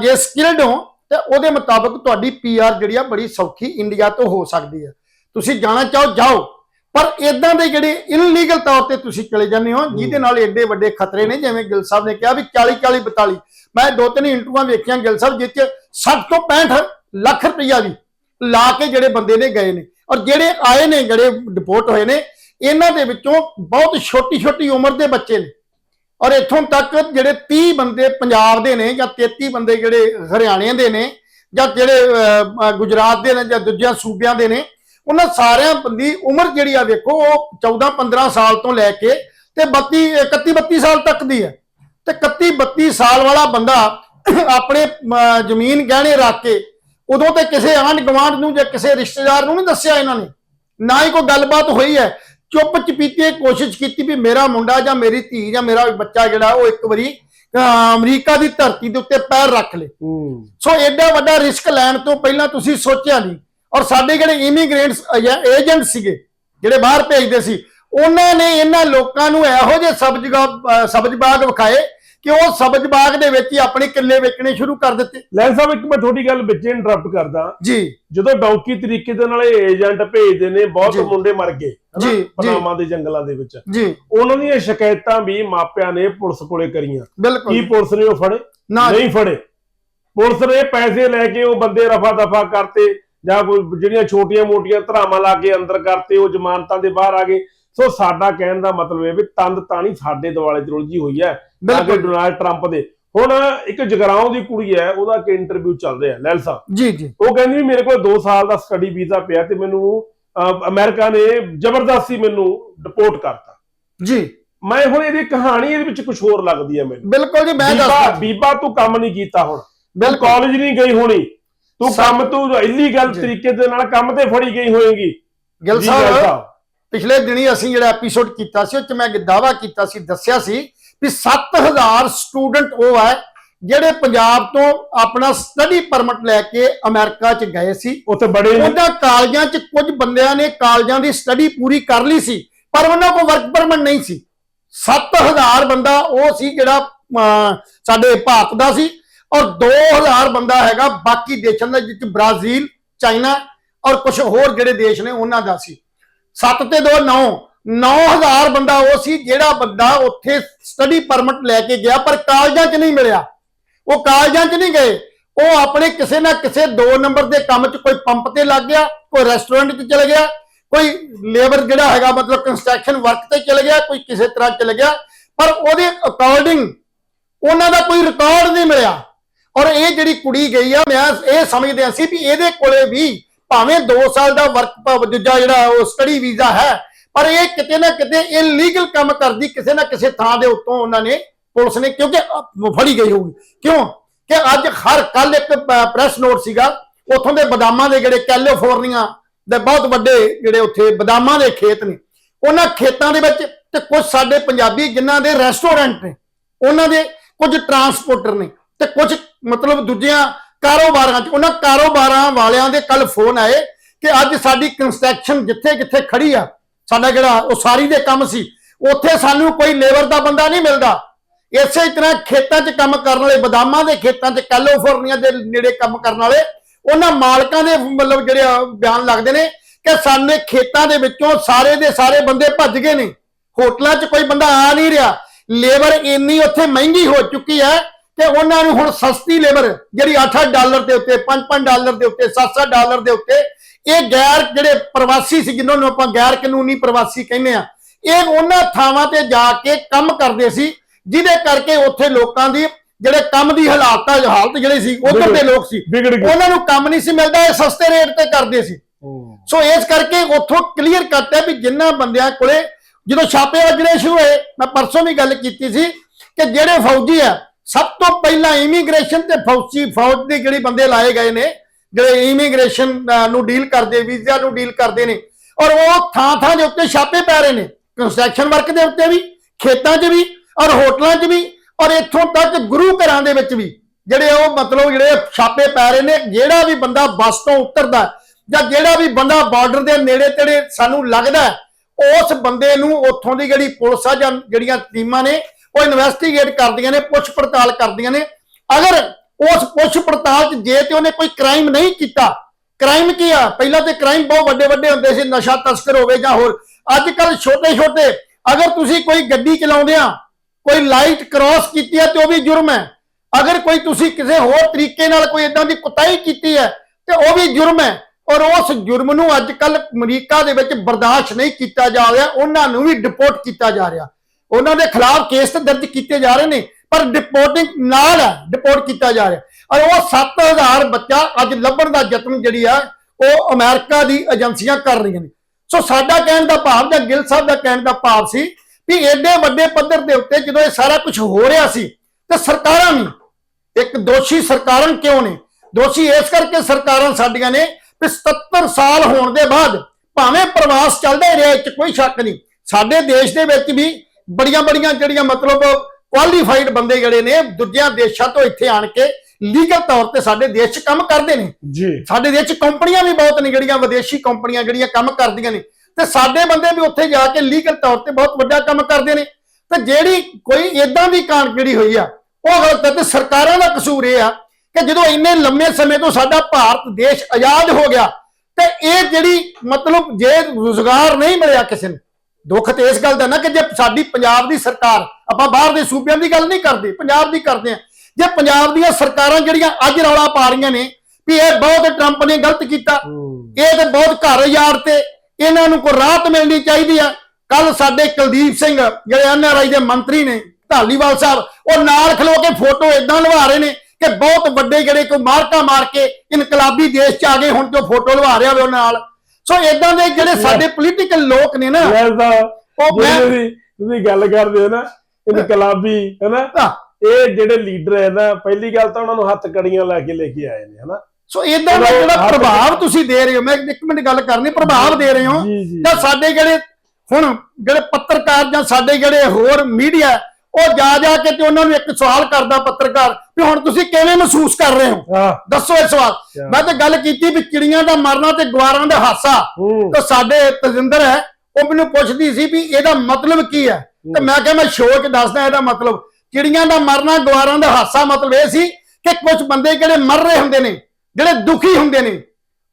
ਜੇ ਸਕਿਲਡ ਹੋ ਤੇ ਉਹਦੇ ਮੁਤਾਬਕ ਤੁਹਾਡੀ ਪੀਆਰ ਜਿਹੜੀ ਆ ਬੜੀ ਸੌਖੀ ਇੰਡੀਆ ਤੋਂ ਹੋ ਸਕਦੀ ਹੈ ਤੁਸੀਂ ਜਾਣਾ ਚਾਹੋ ਜਾਓ। ਪਰ ਇਦਾਂ ਦੇ ਜਿਹੜੇ ਇਨਲੀਗਲ ਤੌਰ ਤੇ ਤੁਸੀਂ ਚਲੇ ਜਾਂਦੇ ਹੋ ਜਿਹਦੇ ਨਾਲ ਏਡੇ ਵੱਡੇ ਖਤਰੇ ਨੇ ਜਿਵੇਂ ਗਿੱਲ ਸਾਹਿਬ ਨੇ ਕਿਹਾ ਵੀ 40 40 42 ਮੈਂ ਦੋ ਤਿੰਨ ਇੰਟਰਵਿਊਆਂ ਵੇਖੀਆਂ ਗਿੱਲ ਸਾਹਿਬ ਜਿਸ ਚ 60 ਤੋਂ 65 ਲੱਖ ਰੁਪਈਆ ਵੀ ਲਾ ਕੇ ਜਿਹੜੇ ਬੰਦੇ ਨੇ ਗਏ ਨੇ। ਔਰ ਜਿਹੜੇ ਆਏ ਨੇ ਜਿਹੜੇ ਡਿਪੋਰਟ ਹੋਏ ਨੇ ਇਹਨਾਂ ਦੇ ਵਿੱਚੋਂ ਬਹੁਤ ਛੋਟੀ ਛੋਟੀ ਉਮਰ ਦੇ ਬੱਚੇ ਨੇ। ਔਰ ਇੱਥੋਂ ਤੱਕ ਜਿਹੜੇ 30 ਬੰਦੇ ਪੰਜਾਬ ਦੇ ਨੇ ਜਾਂ 33 ਬੰਦੇ ਜਿਹੜੇ ਹਰਿਆਣੇ ਦੇ ਨੇ ਜਾਂ ਜਿਹੜੇ ਗੁਜਰਾਤ ਦੇ ਨੇ ਜਾਂ ਦੂਜਿਆਂ ਸੂਬਿਆਂ ਦੇ ਨੇ, ਉਹਨਾਂ ਸਾਰਿਆਂ ਦੀ ਉਮਰ ਜਿਹੜੀ ਆ ਵੇਖੋ, ਉਹ 14 15 ਸਾਲ ਤੋਂ ਲੈ ਕੇ ਤੇ 32 31 32 ਸਾਲ ਤੱਕ ਦੀ ਹੈ। ਤੇ 31 32 ਸਾਲ ਵਾਲਾ ਬੰਦਾ [CLEARS THROAT] ਆਪਣੇ ਜ਼ਮੀਨ ਗਹਿਣੇ ਰੱਖ ਕੇ ਉਦੋਂ ਤੇ ਕਿਸੇ ਆਂਢ ਗਵਾਂਢ ਨੂੰ ਜਾਂ ਕਿਸੇ ਰਿਸ਼ਤੇਦਾਰ ਨੂੰ ਨਹੀਂ ਦੱਸਿਆ ਇਹਨਾਂ ਨੇ। ਨਾ ਹੀ ਕੋਈ ਗੱਲਬਾਤ ਹੋਈ ਹੈ। ਚੁੱਪ ਚਪੀਤੇ ਕੋਸ਼ਿਸ਼ ਕੀਤੀ ਵੀ ਮੇਰਾ ਮੁੰਡਾ ਜਾਂ ਮੇਰੀ ਧੀ ਜਾਂ ਮੇਰਾ ਬੱਚਾ ਜਿਹੜਾ ਉਹ ਇੱਕ ਵਾਰੀ ਅਮਰੀਕਾ ਦੀ ਧਰਤੀ ਦੇ ਉੱਤੇ ਪੈਰ ਰੱਖ ਲੇ। ਸੋ ਐਡਾ ਵੱਡਾ ਰਿਸਕ ਲੈਣ ਤੋਂ ਪਹਿਲਾਂ ਤੁਸੀਂ ਸੋਚਿਆ ਨਹੀਂ। ਔਰ ਸਾਡੇ ਜਿਹੜੇ ਇਮੀਗ੍ਰੈਂਟਸ ਏਜੰਟ ਸੀਗੇ ਜਿਹੜੇ ਬਾਹਰ ਭੇਜਦੇ ਸੀ ਉਹਨਾਂ ਨੇ ਇਹਨਾਂ ਲੋਕਾਂ ਨੂੰ ਇਹੋ ਜਿਹੇ ਸਬਜ਼ ਗਾ- ਸਬਜ਼ ਬਾਗ ਵਿਖਾਏ ਕਿ ਉਹ ਸਬਜ਼ ਬਾਗ ਦੇ ਵਿੱਚ ਹੀ ਆਪਣੇ ਕਿੱਲੇ ਵੇਚਣੇ ਸ਼ੁਰੂ ਕਰ ਦਿੱਤੇ। ਲੈ ਸਾਹਿਬ ਇੱਕ ਮੈਂ ਤੁਹਾਡੀ ਗੱਲ ਵਿੱਚ ਇੰਟਰਰਪਟ ਕਰਦਾ। ਜੀ। ਜਦੋਂ ਡੌਂਕੀ ਤਰੀਕੇ ਦੇ ਨਾਲ ਏਜੰਟ ਭੇਜਦੇ ਨੇ ਬਹੁਤ। ਮੁੰਡੇ ਮਰ ਗਏ? ਜੀ। ਪਨਾਮਾ ਦੇ ਜੰਗਲਾਂ ਦੇ ਵਿੱਚ। ਜੀ। ਉਹਨਾਂ ਦੀਆਂ ਸ਼ਿਕਾਇਤਾਂ ਵੀ ਮਾਪਿਆਂ ਨੇ ਪੁਲਿਸ ਕੋਲੇ ਕਰੀਆਂ। ਕੀ ਬਿਲਕੁਲ ਪੁਲਿਸ ਨੇ ਉਹ ਫੜੇ? ਨਹੀਂ ਫੜੇ। ਪੁਲਿਸ ਨੇ ਪੈਸੇ ਲੈ ਕੇ ਉਹ ਬੰਦੇ ਰਫਾ ਦਫਾ ਕਰਤੇ ਜਾਂ ਕੋਈ ਜਿਹੜੀਆਂ ਛੋਟੀਆਂ ਮੋਟੀਆਂ ਧਰਾਵਾਂ ਲਾ ਕੇ ਅੰਦਰ ਕਰਤੇ ਉਹ ਜ਼ਮਾਨਤਾਂ ਦੇ ਬਾਹਰ ਆ ਗਏ। ਸੋ ਸਾਡਾ ਕਹਿਣ ਦਾ ਮਤਲਬ ਇਹ ਵੀ ਤੰਦ ਤਾਣੀ ਸਾਡੇ ਦਿਵਾਲੇ ਚ ਰੁਲਝੀ ਹੋਈ ਹੈ ਬਿਲਕੁਲ। ਡੋਨਾਲਡ ਟਰੰਪ ਦੇ। ਹੁਣ ਇੱਕ ਜਗਰਾਉਂ ਦੀ ਕੁੜੀ ਹੈ ਉਹਦਾ ਕਿ ਇੰਟਰਵਿਊ ਚੱਲ ਰਿਹਾ ਲੈਲ ਸਾਹਿਬ। ਜੀ ਜੀ। ਉਹ ਕਹਿੰਦੀ ਵੀ ਮੇਰੇ ਕੋਲ 2 ਸਾਲ ਦਾ ਸਟੱਡੀ ਵੀਜ਼ਾ ਪਿਆ ਤੇ ਮੈਨੂੰ ਅਮਰੀਕਾ ਨੇ ਜ਼ਬਰਦਸਤੀ ਮੈਨੂੰ ਡਿਪੋਰਟ ਕਰਤਾ। ਜੀ। ਮੈਂ ਹੁਣ ਇਹਦੀ ਕਹਾਣੀ ਇਹਦੇ ਵਿੱਚ ਕੁਝ ਹੋਰ ਲੱਗਦੀ ਹੈ ਮੈਨੂੰ। ਬਿਲਕੁਲ ਜੀ ਮੈਂ ਦੱਸਦਾ। ਬੀਬਾ ਤੂੰ ਕੰਮ ਨਹੀਂ ਕੀਤਾ ਹੁਣ। ਬਿਲਕੁਲ। ਕਾਲਜ ਨਹੀਂ ਗਈ ਹੋਣੀ। ਤੂੰ ਕੰਮ ਤੂੰ ਇਲੀਗਲ। ਤਰੀਕੇ ਦੇ ਨਾਲ ਕੰਮ ਤੇ ਫੜੀ ਗਈ ਹੋਏਗੀ। ਗਿਲ ਸਾਹਿਬ। ਪਿਛਲੇ ਦਿਨੀ ਅਸੀਂ ਜਿਹੜਾ ਐਪੀਸੋਡ ਕੀਤਾ ਸੀ ਉਹ ਚ ਮੈਂ ਦਾਵਾ ਕੀਤਾ ਸੀ ਦੱਸਿਆ ਸੀ ਵੀ 7000 ਸਟੂਡੈਂਟ ਉਹ ਹੈ ਜਿਹੜੇ ਪੰਜਾਬ ਤੋਂ ਆਪਣਾ ਸਟੱਡੀ ਪਰਮਿਟ ਲੈ ਕੇ ਅਮਰੀਕਾ ਚ ਗਏ ਸੀ। ਉੱਥੇ ਬੜੇ ਉਹਨਾਂ ਕਾਲਜਾਂ ਚ ਕੁਝ ਬੰਦਿਆਂ ਨੇ ਕਾਲਜਾਂ ਦੀ ਸਟੱਡੀ ਪੂਰੀ ਕਰ ਲਈ ਸੀ ਪਰ ਉਹਨਾਂ ਕੋਲ ਵਰਕ ਪਰਮਿਟ ਨਹੀਂ ਸੀ। 7000 ਬੰਦਾ ਉਹ ਸੀ ਜਿਹੜਾ ਸਾਡੇ ਭਾਰਤ ਦਾ ਸੀ ਔਰ 2000 ਬੰਦਾ ਹੈਗਾ ਬਾਕੀ ਦੇਸ਼ਾਂ ਦਾ ਜਿੱਚ ਬ੍ਰਾਜ਼ੀਲ ਚਾਈਨਾ ਔਰ ਕੁਝ ਹੋਰ ਜਿਹੜੇ ਦੇਸ਼ ਨੇ ਉਹਨਾਂ ਦਾ ਸੀ। 7 ਤੇ 2 9 9000 ਬੰਦਾ ਉਹ ਸੀ ਜਿਹੜਾ ਬੰਦਾ ਉੱਥੇ ਸਟੱਡੀ ਪਰਮਿਟ ਲੈ ਕੇ ਗਿਆ, ਪਰ ਕਾਲਜਾਂ 'ਚ ਨਹੀਂ ਮਿਲਿਆ। ਉਹ ਕਾਲਜਾਂ 'ਚ ਨਹੀਂ ਗਏ। ਉਹ ਆਪਣੇ ਕਿਸੇ ਨਾ ਕਿਸੇ 2 ਨੰਬਰ ਦੇ ਕੰਮ 'ਚ ਕੋਈ ਪੰਪ ਤੇ ਲੱਗ ਗਿਆ, ਕੋਈ ਰੈਸਟੋਰੈਂਟ 'ਚ ਚਲੇ ਗਿਆ, ਕੋਈ ਲੇਬਰ ਜਿਹੜਾ ਹੈਗਾ ਮਤਲਬ ਕੰਸਟਰਕਸ਼ਨ ਵਰਕ ਤੇ ਚਲ ਗਿਆ, ਕੋਈ ਕਿਸੇ ਤਰ੍ਹਾਂ ਚਲ ਗਿਆ। ਪਰ ਉਹਦੇ ਅਕੋਰਡਿੰਗ ਉਹਨਾਂ ਦਾ ਕੋਈ ਰਿਕਾਰਡ ਨਹੀਂ ਮਿਲਿਆ। ਔਰ ਇਹ ਜਿਹੜੀ ਕੁੜੀ ਗਈ ਆ, ਮੈਂ ਇਹ ਸਮਝਦੇ ਸੀ ਵੀ ਇਹਦੇ ਕੋਲੇ ਵੀ ਭਾਵੇਂ 2 ਸਾਲ ਦਾ ਵਰਕ ਦੂਜਾ ਜਿਹੜਾ ਉਹ ਸਟੱਡੀ ਵੀਜ਼ਾ ਹੈ, ਪਰ ਇਹ ਕਿਤੇ ਨਾ ਕਿਤੇ ਇਲੀਗਲ ਕੰਮ ਕਰਦੀ ਕਿਸੇ ਨਾ ਕਿਸੇ ਥਾਂ ਦੇ ਉੱਤੋਂ ਉਹਨਾਂ ਨੇ ਪੁਲਿਸ ਨੇ, ਕਿਉਂਕਿ ਫੜੀ ਗਈ ਹੋਊਗੀ। ਕਿਉਂ? ਕਿ ਅੱਜ ਹਰ ਕੱਲ ਇੱਕ ਪ੍ਰੈਸ ਨੋਟ ਸੀਗਾ, ਉੱਥੋਂ ਦੇ ਬਦਾਮਾਂ ਦੇ ਜਿਹੜੇ ਕੈਲੀਫੋਰਨੀਆ ਦੇ ਬਹੁਤ ਵੱਡੇ ਜਿਹੜੇ ਉੱਥੇ ਬਦਾਮਾਂ ਦੇ ਖੇਤ ਨੇ, ਉਹਨਾਂ ਖੇਤਾਂ ਦੇ ਵਿੱਚ ਤੇ ਕੁਝ ਸਾਡੇ ਪੰਜਾਬੀ ਜਿਨ੍ਹਾਂ ਦੇ ਰੈਸਟੋਰੈਂਟ ਨੇ, ਉਹਨਾਂ ਦੇ ਕੁਝ ਟਰਾਂਸਪੋਰਟਰ ਨੇ, ਤੇ ਕੁਝ ਮਤਲਬ ਦੂਜਿਆਂ ਕਾਰੋਬਾਰਾਂ 'ਚ। ਉਹਨਾਂ ਕਾਰੋਬਾਰਾਂ ਵਾਲਿਆਂ ਦੇ ਕੱਲ ਫੋਨ ਆਏ ਕਿ ਅੱਜ ਸਾਡੀ ਕੰਸਟਰਕਸ਼ਨ ਜਿੱਥੇ ਕਿੱਥੇ ਖੜੀ ਆ, ਸਾਡਾ ਜਿਹੜਾ ਉਸਾਰੀ ਦੇ ਕੰਮ ਸੀ, ਉੱਥੇ ਸਾਨੂੰ ਕੋਈ ਲੇਬਰ ਦਾ ਬੰਦਾ ਨਹੀਂ ਮਿਲਦਾ। ਇਸੇ ਤਰ੍ਹਾਂ ਖੇਤਾਂ 'ਚ ਕੰਮ ਕਰਨ ਵਾਲੇ, ਬਦਾਮਾਂ ਦੇ ਖੇਤਾਂ 'ਚ ਕੈਲੀਫੋਰਨੀਆ ਦੇ ਨੇੜੇ ਕੰਮ ਕਰਨ ਵਾਲੇ, ਉਹਨਾਂ ਮਾਲਕਾਂ ਦੇ ਮਤਲਬ ਜਿਹੜੇ ਬਿਆਨ ਲੱਗਦੇ ਨੇ ਕਿ ਸਾਡੇ ਖੇਤਾਂ ਦੇ ਵਿੱਚੋਂ ਸਾਰੇ ਦੇ ਸਾਰੇ ਬੰਦੇ ਭੱਜ ਗਏ ਨੇ। ਹੋਟਲਾਂ 'ਚ ਕੋਈ ਬੰਦਾ ਆ ਨਹੀਂ ਰਿਹਾ। ਲੇਬਰ ਇੰਨੀ ਉੱਥੇ ਮਹਿੰਗੀ ਹੋ ਚੁੱਕੀ ਹੈ ਕਿ ਉਹਨਾਂ ਨੂੰ ਹੁਣ ਸਸਤੀ ਲੇਬਰ ਜਿਹੜੀ 8 ਡਾਲਰ ਦੇ ਉੱਤੇ 5-5 ਡਾਲਰ ਦੇ ਉੱਤੇ 7-7 ਡਾਲਰ ਦੇ ਉੱਤੇ ਇਹ ਗੈਰ ਜਿਹੜੇ ਪ੍ਰਵਾਸੀ ਸੀ ਜਿਨ੍ਹਾਂ ਨੂੰ ਆਪਾਂ ਗੈਰ ਕਾਨੂੰਨੀ ਪ੍ਰਵਾਸੀ ਕਹਿੰਦੇ ਆ ਇਹ ਉਹਨਾਂ ਥਾਵਾਂ ਤੇ ਜਾ ਕੇ ਕੰਮ ਕਰਦੇ ਸੀ ਜਿਹਦੇ ਕਰਕੇ ਉੱਥੇ ਲੋਕਾਂ ਦੀ ਜਿਹੜੇ ਕੰਮ ਦੀ ਹਾਲਾਤ ਹਾਲਤ ਜਿਹੜੀ ਸੀ ਉਧਰ ਦੇ ਲੋਕ ਸੀ ਉਹਨਾਂ ਨੂੰ ਕੰਮ ਨਹੀਂ ਸੀ ਮਿਲਦਾ ਇਹ ਸਸਤੇ ਰੇਟ ਤੇ ਕਰਦੇ ਸੀ। ਸੋ ਇਸ ਕਰਕੇ ਉੱਥੋਂ ਕਲੀਅਰ ਕਰਤਾ ਵੀ ਜਿੰਨਾ ਬੰਦਿਆਂ ਕੋਲੇ ਜਦੋਂ ਛਾਪੇ ਵੱਜਣੇ ਸ਼ੁਰੂ ਹੋਏ ਮੈਂ ਪਰਸੋਂ ਵੀ ਗੱਲ ਕੀਤੀ ਸੀ ਕਿ ਜਿਹੜੇ ਫੌਜੀ ਆ ਸਭ ਤੋਂ ਪਹਿਲਾਂ ਇਮੀਗ੍ਰੇਸ਼ਨ ਤੇ ਫੌਜੀ ਫੌਜ ਦੇ ਜਿਹੜੇ ਬੰਦੇ ਲਾਏ ਗਏ ਨੇ, ਜਿਹੜੇ ਇਮੀਗ੍ਰੇਸ਼ਨ ਨੂੰ ਡੀਲ ਕਰਦੇ, ਵੀਜ਼ਾ ਨੂੰ ਡੀਲ ਕਰਦੇ ਨੇ, ਔਰ ਉਹ ਥਾਂ ਥਾਂ ਦੇ ਉੱਤੇ ਛਾਪੇ ਪੈ ਰਹੇ ਨੇ ਕੰਸਟਰਕਸ਼ਨ ਵਰਕ ਦੇ ਉੱਤੇ ਵੀ, ਖੇਤਾਂ 'ਚ ਵੀ, ਔਰ ਹੋਟਲਾਂ 'ਚ ਵੀ, ਔਰ ਇੱਥੋਂ ਤੱਕ ਗੁਰੂ ਘਰਾਂ ਦੇ ਵਿੱਚ ਵੀ, ਜਿਹੜੇ ਉਹ ਮਤਲਬ ਜਿਹੜੇ ਛਾਪੇ ਪੈ ਰਹੇ ਨੇ, ਜਿਹੜਾ ਵੀ ਬੰਦਾ ਬੱਸ ਤੋਂ ਉਤਰਦਾ ਜਾਂ ਜਿਹੜਾ ਵੀ ਬੰਦਾ ਬਾਰਡਰ ਦੇ ਨੇੜੇ ਤੇੜੇ ਸਾਨੂੰ ਲੱਗਦਾ ਉਸ ਬੰਦੇ ਨੂੰ ਉੱਥੋਂ ਦੀ ਜਿਹੜੀ ਪੁਲਿਸ ਆ ਜਾਂ ਜਿਹੜੀਆਂ ਟੀਮਾਂ ਨੇ ਉਹ ਇਨਵੈਸਟੀਗੇਟ ਕਰਦੀਆਂ ਨੇ, ਪੁੱਛ ਪੜਤਾਲ ਕਰਦੀਆਂ ਨੇ। ਅਗਰ ਉਸ ਪੁੱਛ ਪੜਤਾਲ 'ਚ ਜੇ ਤੇ ਉਹਨੇ ਕੋਈ ਕ੍ਰਾਈਮ ਨਹੀਂ ਕੀਤਾ ਕ੍ਰਾਈਮ ਕੀ ਆ? ਪਹਿਲਾਂ ਤੇ ਕ੍ਰਾਈਮ ਬਹੁਤ ਵੱਡੇ ਵੱਡੇ ਹੁੰਦੇ ਸੀ, ਨਸ਼ਾ ਤਸਕਰ ਹੋਵੇ ਜਾਂ ਹੋਰ। ਅੱਜ ਕੱਲ ਛੋਟੇ ਛੋਟੇ, ਅਗਰ ਤੁਸੀਂ ਕੋਈ ਗੱਡੀ ਚਲਾਉਂਦੇ ਆ, ਕੋਈ ਲਾਈਟ ਕ੍ਰਾਸ ਕੀਤੀ ਹੈ ਤੇ ਉਹ ਵੀ ਜੁਰਮ ਹੈ। ਅਗਰ ਕੋਈ ਤੁਸੀਂ ਕਿਸੇ ਹੋਰ ਤਰੀਕੇ ਨਾਲ ਕੋਈ ਇਦਾਂ ਦੀ ਕੁਤਾਈ ਕੀਤੀ ਹੈ, ਤੇ ਉਹ ਵੀ ਜੁਰਮ ਹੈ। ਔਰ ਉਸ ਜੁਰਮ ਨੂੰ ਅੱਜ ਕੱਲ ਅਮਰੀਕਾ ਦੇ ਵਿੱਚ ਬਰਦਾਸ਼ਤ ਨਹੀਂ ਕੀਤਾ ਜਾ ਰਿਹਾ, ਉਹਨਾਂ ਨੂੰ ਵੀ ਡਿਪੋਰਟ ਕੀਤਾ ਜਾ ਰਿਹਾ। ਉਹਨਾਂ ਦੇ ਖਿਲਾਫ ਕੇਸ ਤੇ ਦਰਜ ਕੀਤੇ ਜਾ ਰਹੇ ਨੇ, ਪਰ ਡਿਪੋਰਟਿੰਗ ਨਾਲ ਹੈ ਡਿਪੋਰਟ ਕੀਤਾ ਜਾ ਰਿਹਾ ਔਰ ਉਹ 7000 ਬੱਚਾ ਅੱਜ ਲੱਭਣ ਦਾ ਯਤਨ ਜਿਹੜੀ ਆ, ਉਹ ਅਮਰੀਕਾ ਦੀ ਏਜੰਸੀਆਂ ਕਰ ਰਹੀਆਂ ਨੇ। ਸੋ ਸਾਡਾ ਕਹਿਣ ਦਾ ਭਾਵ ਜਾਂ ਗਿੱਲ ਸਾਹਿਬ ਦਾ ਕਹਿਣ ਦਾ ਭਾਵ ਸੀ ਵੀ ਐਡੇ ਵੱਡੇ ਪੱਧਰ ਦੇ ਉੱਤੇ ਜਦੋਂ ਇਹ ਸਾਰਾ ਕੁਝ ਹੋ ਰਿਹਾ ਸੀ, ਤੇ ਸਰਕਾਰਾਂ ਵੀ, ਇੱਕ ਦੋਸ਼ੀ ਸਰਕਾਰਾਂ ਕਿਉਂ ਨੇ? ਦੋਸ਼ੀ ਇਸ ਕਰਕੇ ਸਰਕਾਰਾਂ ਸਾਡੀਆਂ ਨੇ ਵੀ 77 ਸਾਲ ਹੋਣ ਦੇ ਬਾਅਦ ਭਾਵੇਂ ਪ੍ਰਵਾਸ ਚੱਲਦਾ ਹੀ ਰਿਹਾ, ਇਹ 'ਚ ਕੋਈ ਸ਼ੱਕ ਨਹੀਂ। ਸਾਡੇ ਦੇਸ਼ ਦੇ ਵਿੱਚ ਵੀ ਬੜੀਆਂ ਬੜੀਆਂ ਜਿਹੜੀਆਂ ਮਤਲਬ ਕੁਆਲੀਫਾਈਡ ਬੰਦੇ ਜਿਹੜੇ ਨੇ ਦੂਜਿਆਂ ਦੇਸ਼ਾਂ ਤੋਂ ਇੱਥੇ ਆਣ ਕੇ ਲੀਗਲ ਤੌਰ ਤੇ ਸਾਡੇ ਦੇਸ਼ 'ਚ ਕੰਮ ਕਰਦੇ ਨੇ। ਜੀ। ਸਾਡੇ ਦੇਸ਼ 'ਚ ਕੰਪਨੀਆਂ ਵੀ ਬਹੁਤ ਨੇ ਜਿਹੜੀਆਂ ਵਿਦੇਸ਼ੀ ਕੰਪਨੀਆਂ ਜਿਹੜੀਆਂ ਕੰਮ ਕਰਦੀਆਂ ਨੇ। ਤੇ ਸਾਡੇ ਬੰਦੇ ਵੀ ਉੱਥੇ ਜਾ ਕੇ ਲੀਗਲ ਤੌਰ ਤੇ ਬਹੁਤ ਵੱਡਾ ਕੰਮ ਕਰਦੇ ਨੇ। ਤੇ ਜਿਹੜੀ ਕੋਈ ਇਦਾਂ ਦੀ ਕਾਂਡ ਜਿਹੜੀ ਹੋਈ ਆ ਉਹ ਗਲਤ ਤੇ ਸਰਕਾਰਾਂ ਦਾ ਕਸੂਰ ਇਹ ਆ ਕਿ ਜਦੋਂ ਇੰਨੇ ਲੰਮੇ ਸਮੇਂ ਤੋਂ ਸਾਡਾ ਭਾਰਤ ਦੇਸ਼ ਆਜ਼ਾਦ ਹੋ ਗਿਆ ਤੇ ਇਹ ਜਿਹੜੀ ਮਤਲਬ ਜੇ ਰੁਜ਼ਗਾਰ ਨਹੀਂ ਮਿਲਿਆ ਕਿਸੇ ਨੂੰ ਦੁੱਖ ਤੇ ਇਸ ਗੱਲ ਦਾ ਨਾ ਕਿ ਜੇ ਸਾਡੀ ਪੰਜਾਬ ਦੀ ਸਰਕਾਰ ਆਪਾਂ ਬਾਹਰ ਦੇ ਸੂਬਿਆਂ ਦੀ ਗੱਲ ਨਹੀਂ ਕਰਦੇ ਪੰਜਾਬ ਦੀ ਕਰਦੇ ਆ ਜੇ ਪੰਜਾਬ ਦੀਆਂ ਸਰਕਾਰਾਂ ਜਿਹੜੀਆਂ ਅੱਜ ਰੌਲਾ ਪਾ ਰਹੀਆਂ ਨੇ ਵੀ ਇਹ ਬਹੁਤ ਟਰੰਪ ਨੇ ਗਲਤ ਕੀਤਾ ਇਹ ਤੇ ਬਹੁਤ ਘਰ ਯਾਰ ਤੇ ਇਹਨਾਂ ਨੂੰ ਕੋਈ ਰਾਹਤ ਮਿਲਣੀ ਚਾਹੀਦੀ ਆ। ਕੱਲ ਸਾਡੇ ਕੁਲਦੀਪ ਸਿੰਘ ਜਿਹੜੇ ਐਨਆਰਆਈ ਦੇ ਮੰਤਰੀ ਨੇ ਢਾਲੀਵਾਲ ਸਾਹਿਬ ਉਹ ਨਾਲ ਖਲੋ ਕੇ ਫੋਟੋ ਇਦਾਂ ਲਵਾ ਰਹੇ ਨੇ ਕਿ ਬਹੁਤ ਵੱਡੇ ਜਿਹੜੇ ਕੋਈ ਮਾਰਕਾ ਮਾਰ ਕੇ ਇਨਕਲਾਬੀ ਦੇਸ਼ ਚ ਆ ਗਏ ਹੁਣ ਜੋ ਫੋਟੋ ਲਵਾ ਰਿਹਾ ਵੇ ਉਹ ਨਾਲ। ਸੋ ਇਦਾਂ ਦੇ ਜਿਹੜੇ ਸਾਡੇ ਪੋਲੀਟੀਕਲ ਲੋਕ ਨੇ ਨਾ ਉਹ ਮੈਂ- ਤੁਸੀਂ ਗੱਲ ਕਰਦੇ ਹੋ ਨਾ ਇਨਕਲਾਬੀ ਹੈਨਾ? ਇਹ ਜਿਹੜੇ ਲੀਡਰ ਹੈ ਨਾ ਪਹਿਲੀ ਗੱਲ ਤਾਂ ਉਹਨਾਂ ਨੂੰ ਹੱਥ ਕੜੀਆਂ ਲੈ ਕੇ ਲੈ ਕੇ ਆਏ ਨੇ ਹਨਾ? ਸੋ ਇਦਾਂ ਦਾ ਜਿਹੜਾ ਪ੍ਰਭਾਵ ਤੁਸੀਂ ਦੇ ਰਹੇ ਹੋ ਮੈਂ ਇੱਕ ਮਿੰਟ ਗੱਲ ਕਰਨੀ ਪ੍ਰਭਾਵ ਦੇ ਰਹੇ ਹੋ। ਜੀ ਤਾਂ ਸਾਡੇ ਜਿਹੜੇ ਹੁਣ ਜਿਹੜੇ ਪੱਤਰਕਾਰ ਜਾਂ ਸਾਡੇ ਜਿਹੜੇ ਹੋਰ ਮੀਡੀਆ ਉਹ ਜਾ ਜਾ ਕੇ ਤੇ ਉਹਨਾਂ ਨੂੰ ਇੱਕ ਸਵਾਲ ਕਰਦਾ ਪੱਤਰਕਾਰ ਵੀ ਹੁਣ ਤੁਸੀਂ ਕਿਵੇਂ ਮਹਿਸੂਸ ਕਰ ਰਹੇ ਹੋ? ਦੱਸੋ ਇਹ ਸਵਾਲ? ਮੈਂ ਤਾਂ ਗੱਲ ਕੀਤੀ ਵੀ ਚਿੜੀਆਂ ਦਾ ਮਰਨਾ ਤੇ ਗਵਾਰਾਂ ਦਾ ਹਾਸਾ। ਤਾਂ ਸਾਡੇ ਤਜਿੰਦਰ ਹੈ ਉਹ ਮੈਨੂੰ ਪੁੱਛਦੀ ਸੀ ਵੀ ਇਹਦਾ ਮਤਲਬ ਕੀ ਹੈ? ਤੇ ਮੈਂ ਕਿਹਾ ਮੈਂ ਸ਼ੋਅ 'ਚ ਦੱਸਦਾ ਇਹਦਾ ਮਤਲਬ। ਚਿੜੀਆਂ ਦਾ ਮਰਨਾ ਗਵਾਰਾਂ ਦਾ ਹਾਸਾ ਮਤਲਬ ਇਹ ਸੀ ਕਿ ਕੁਝ ਬੰਦੇ ਜਿਹੜੇ ਮਰ ਰਹੇ ਹੁੰਦੇ ਨੇ ਜਿਹੜੇ ਦੁਖੀ ਹੁੰਦੇ ਨੇ।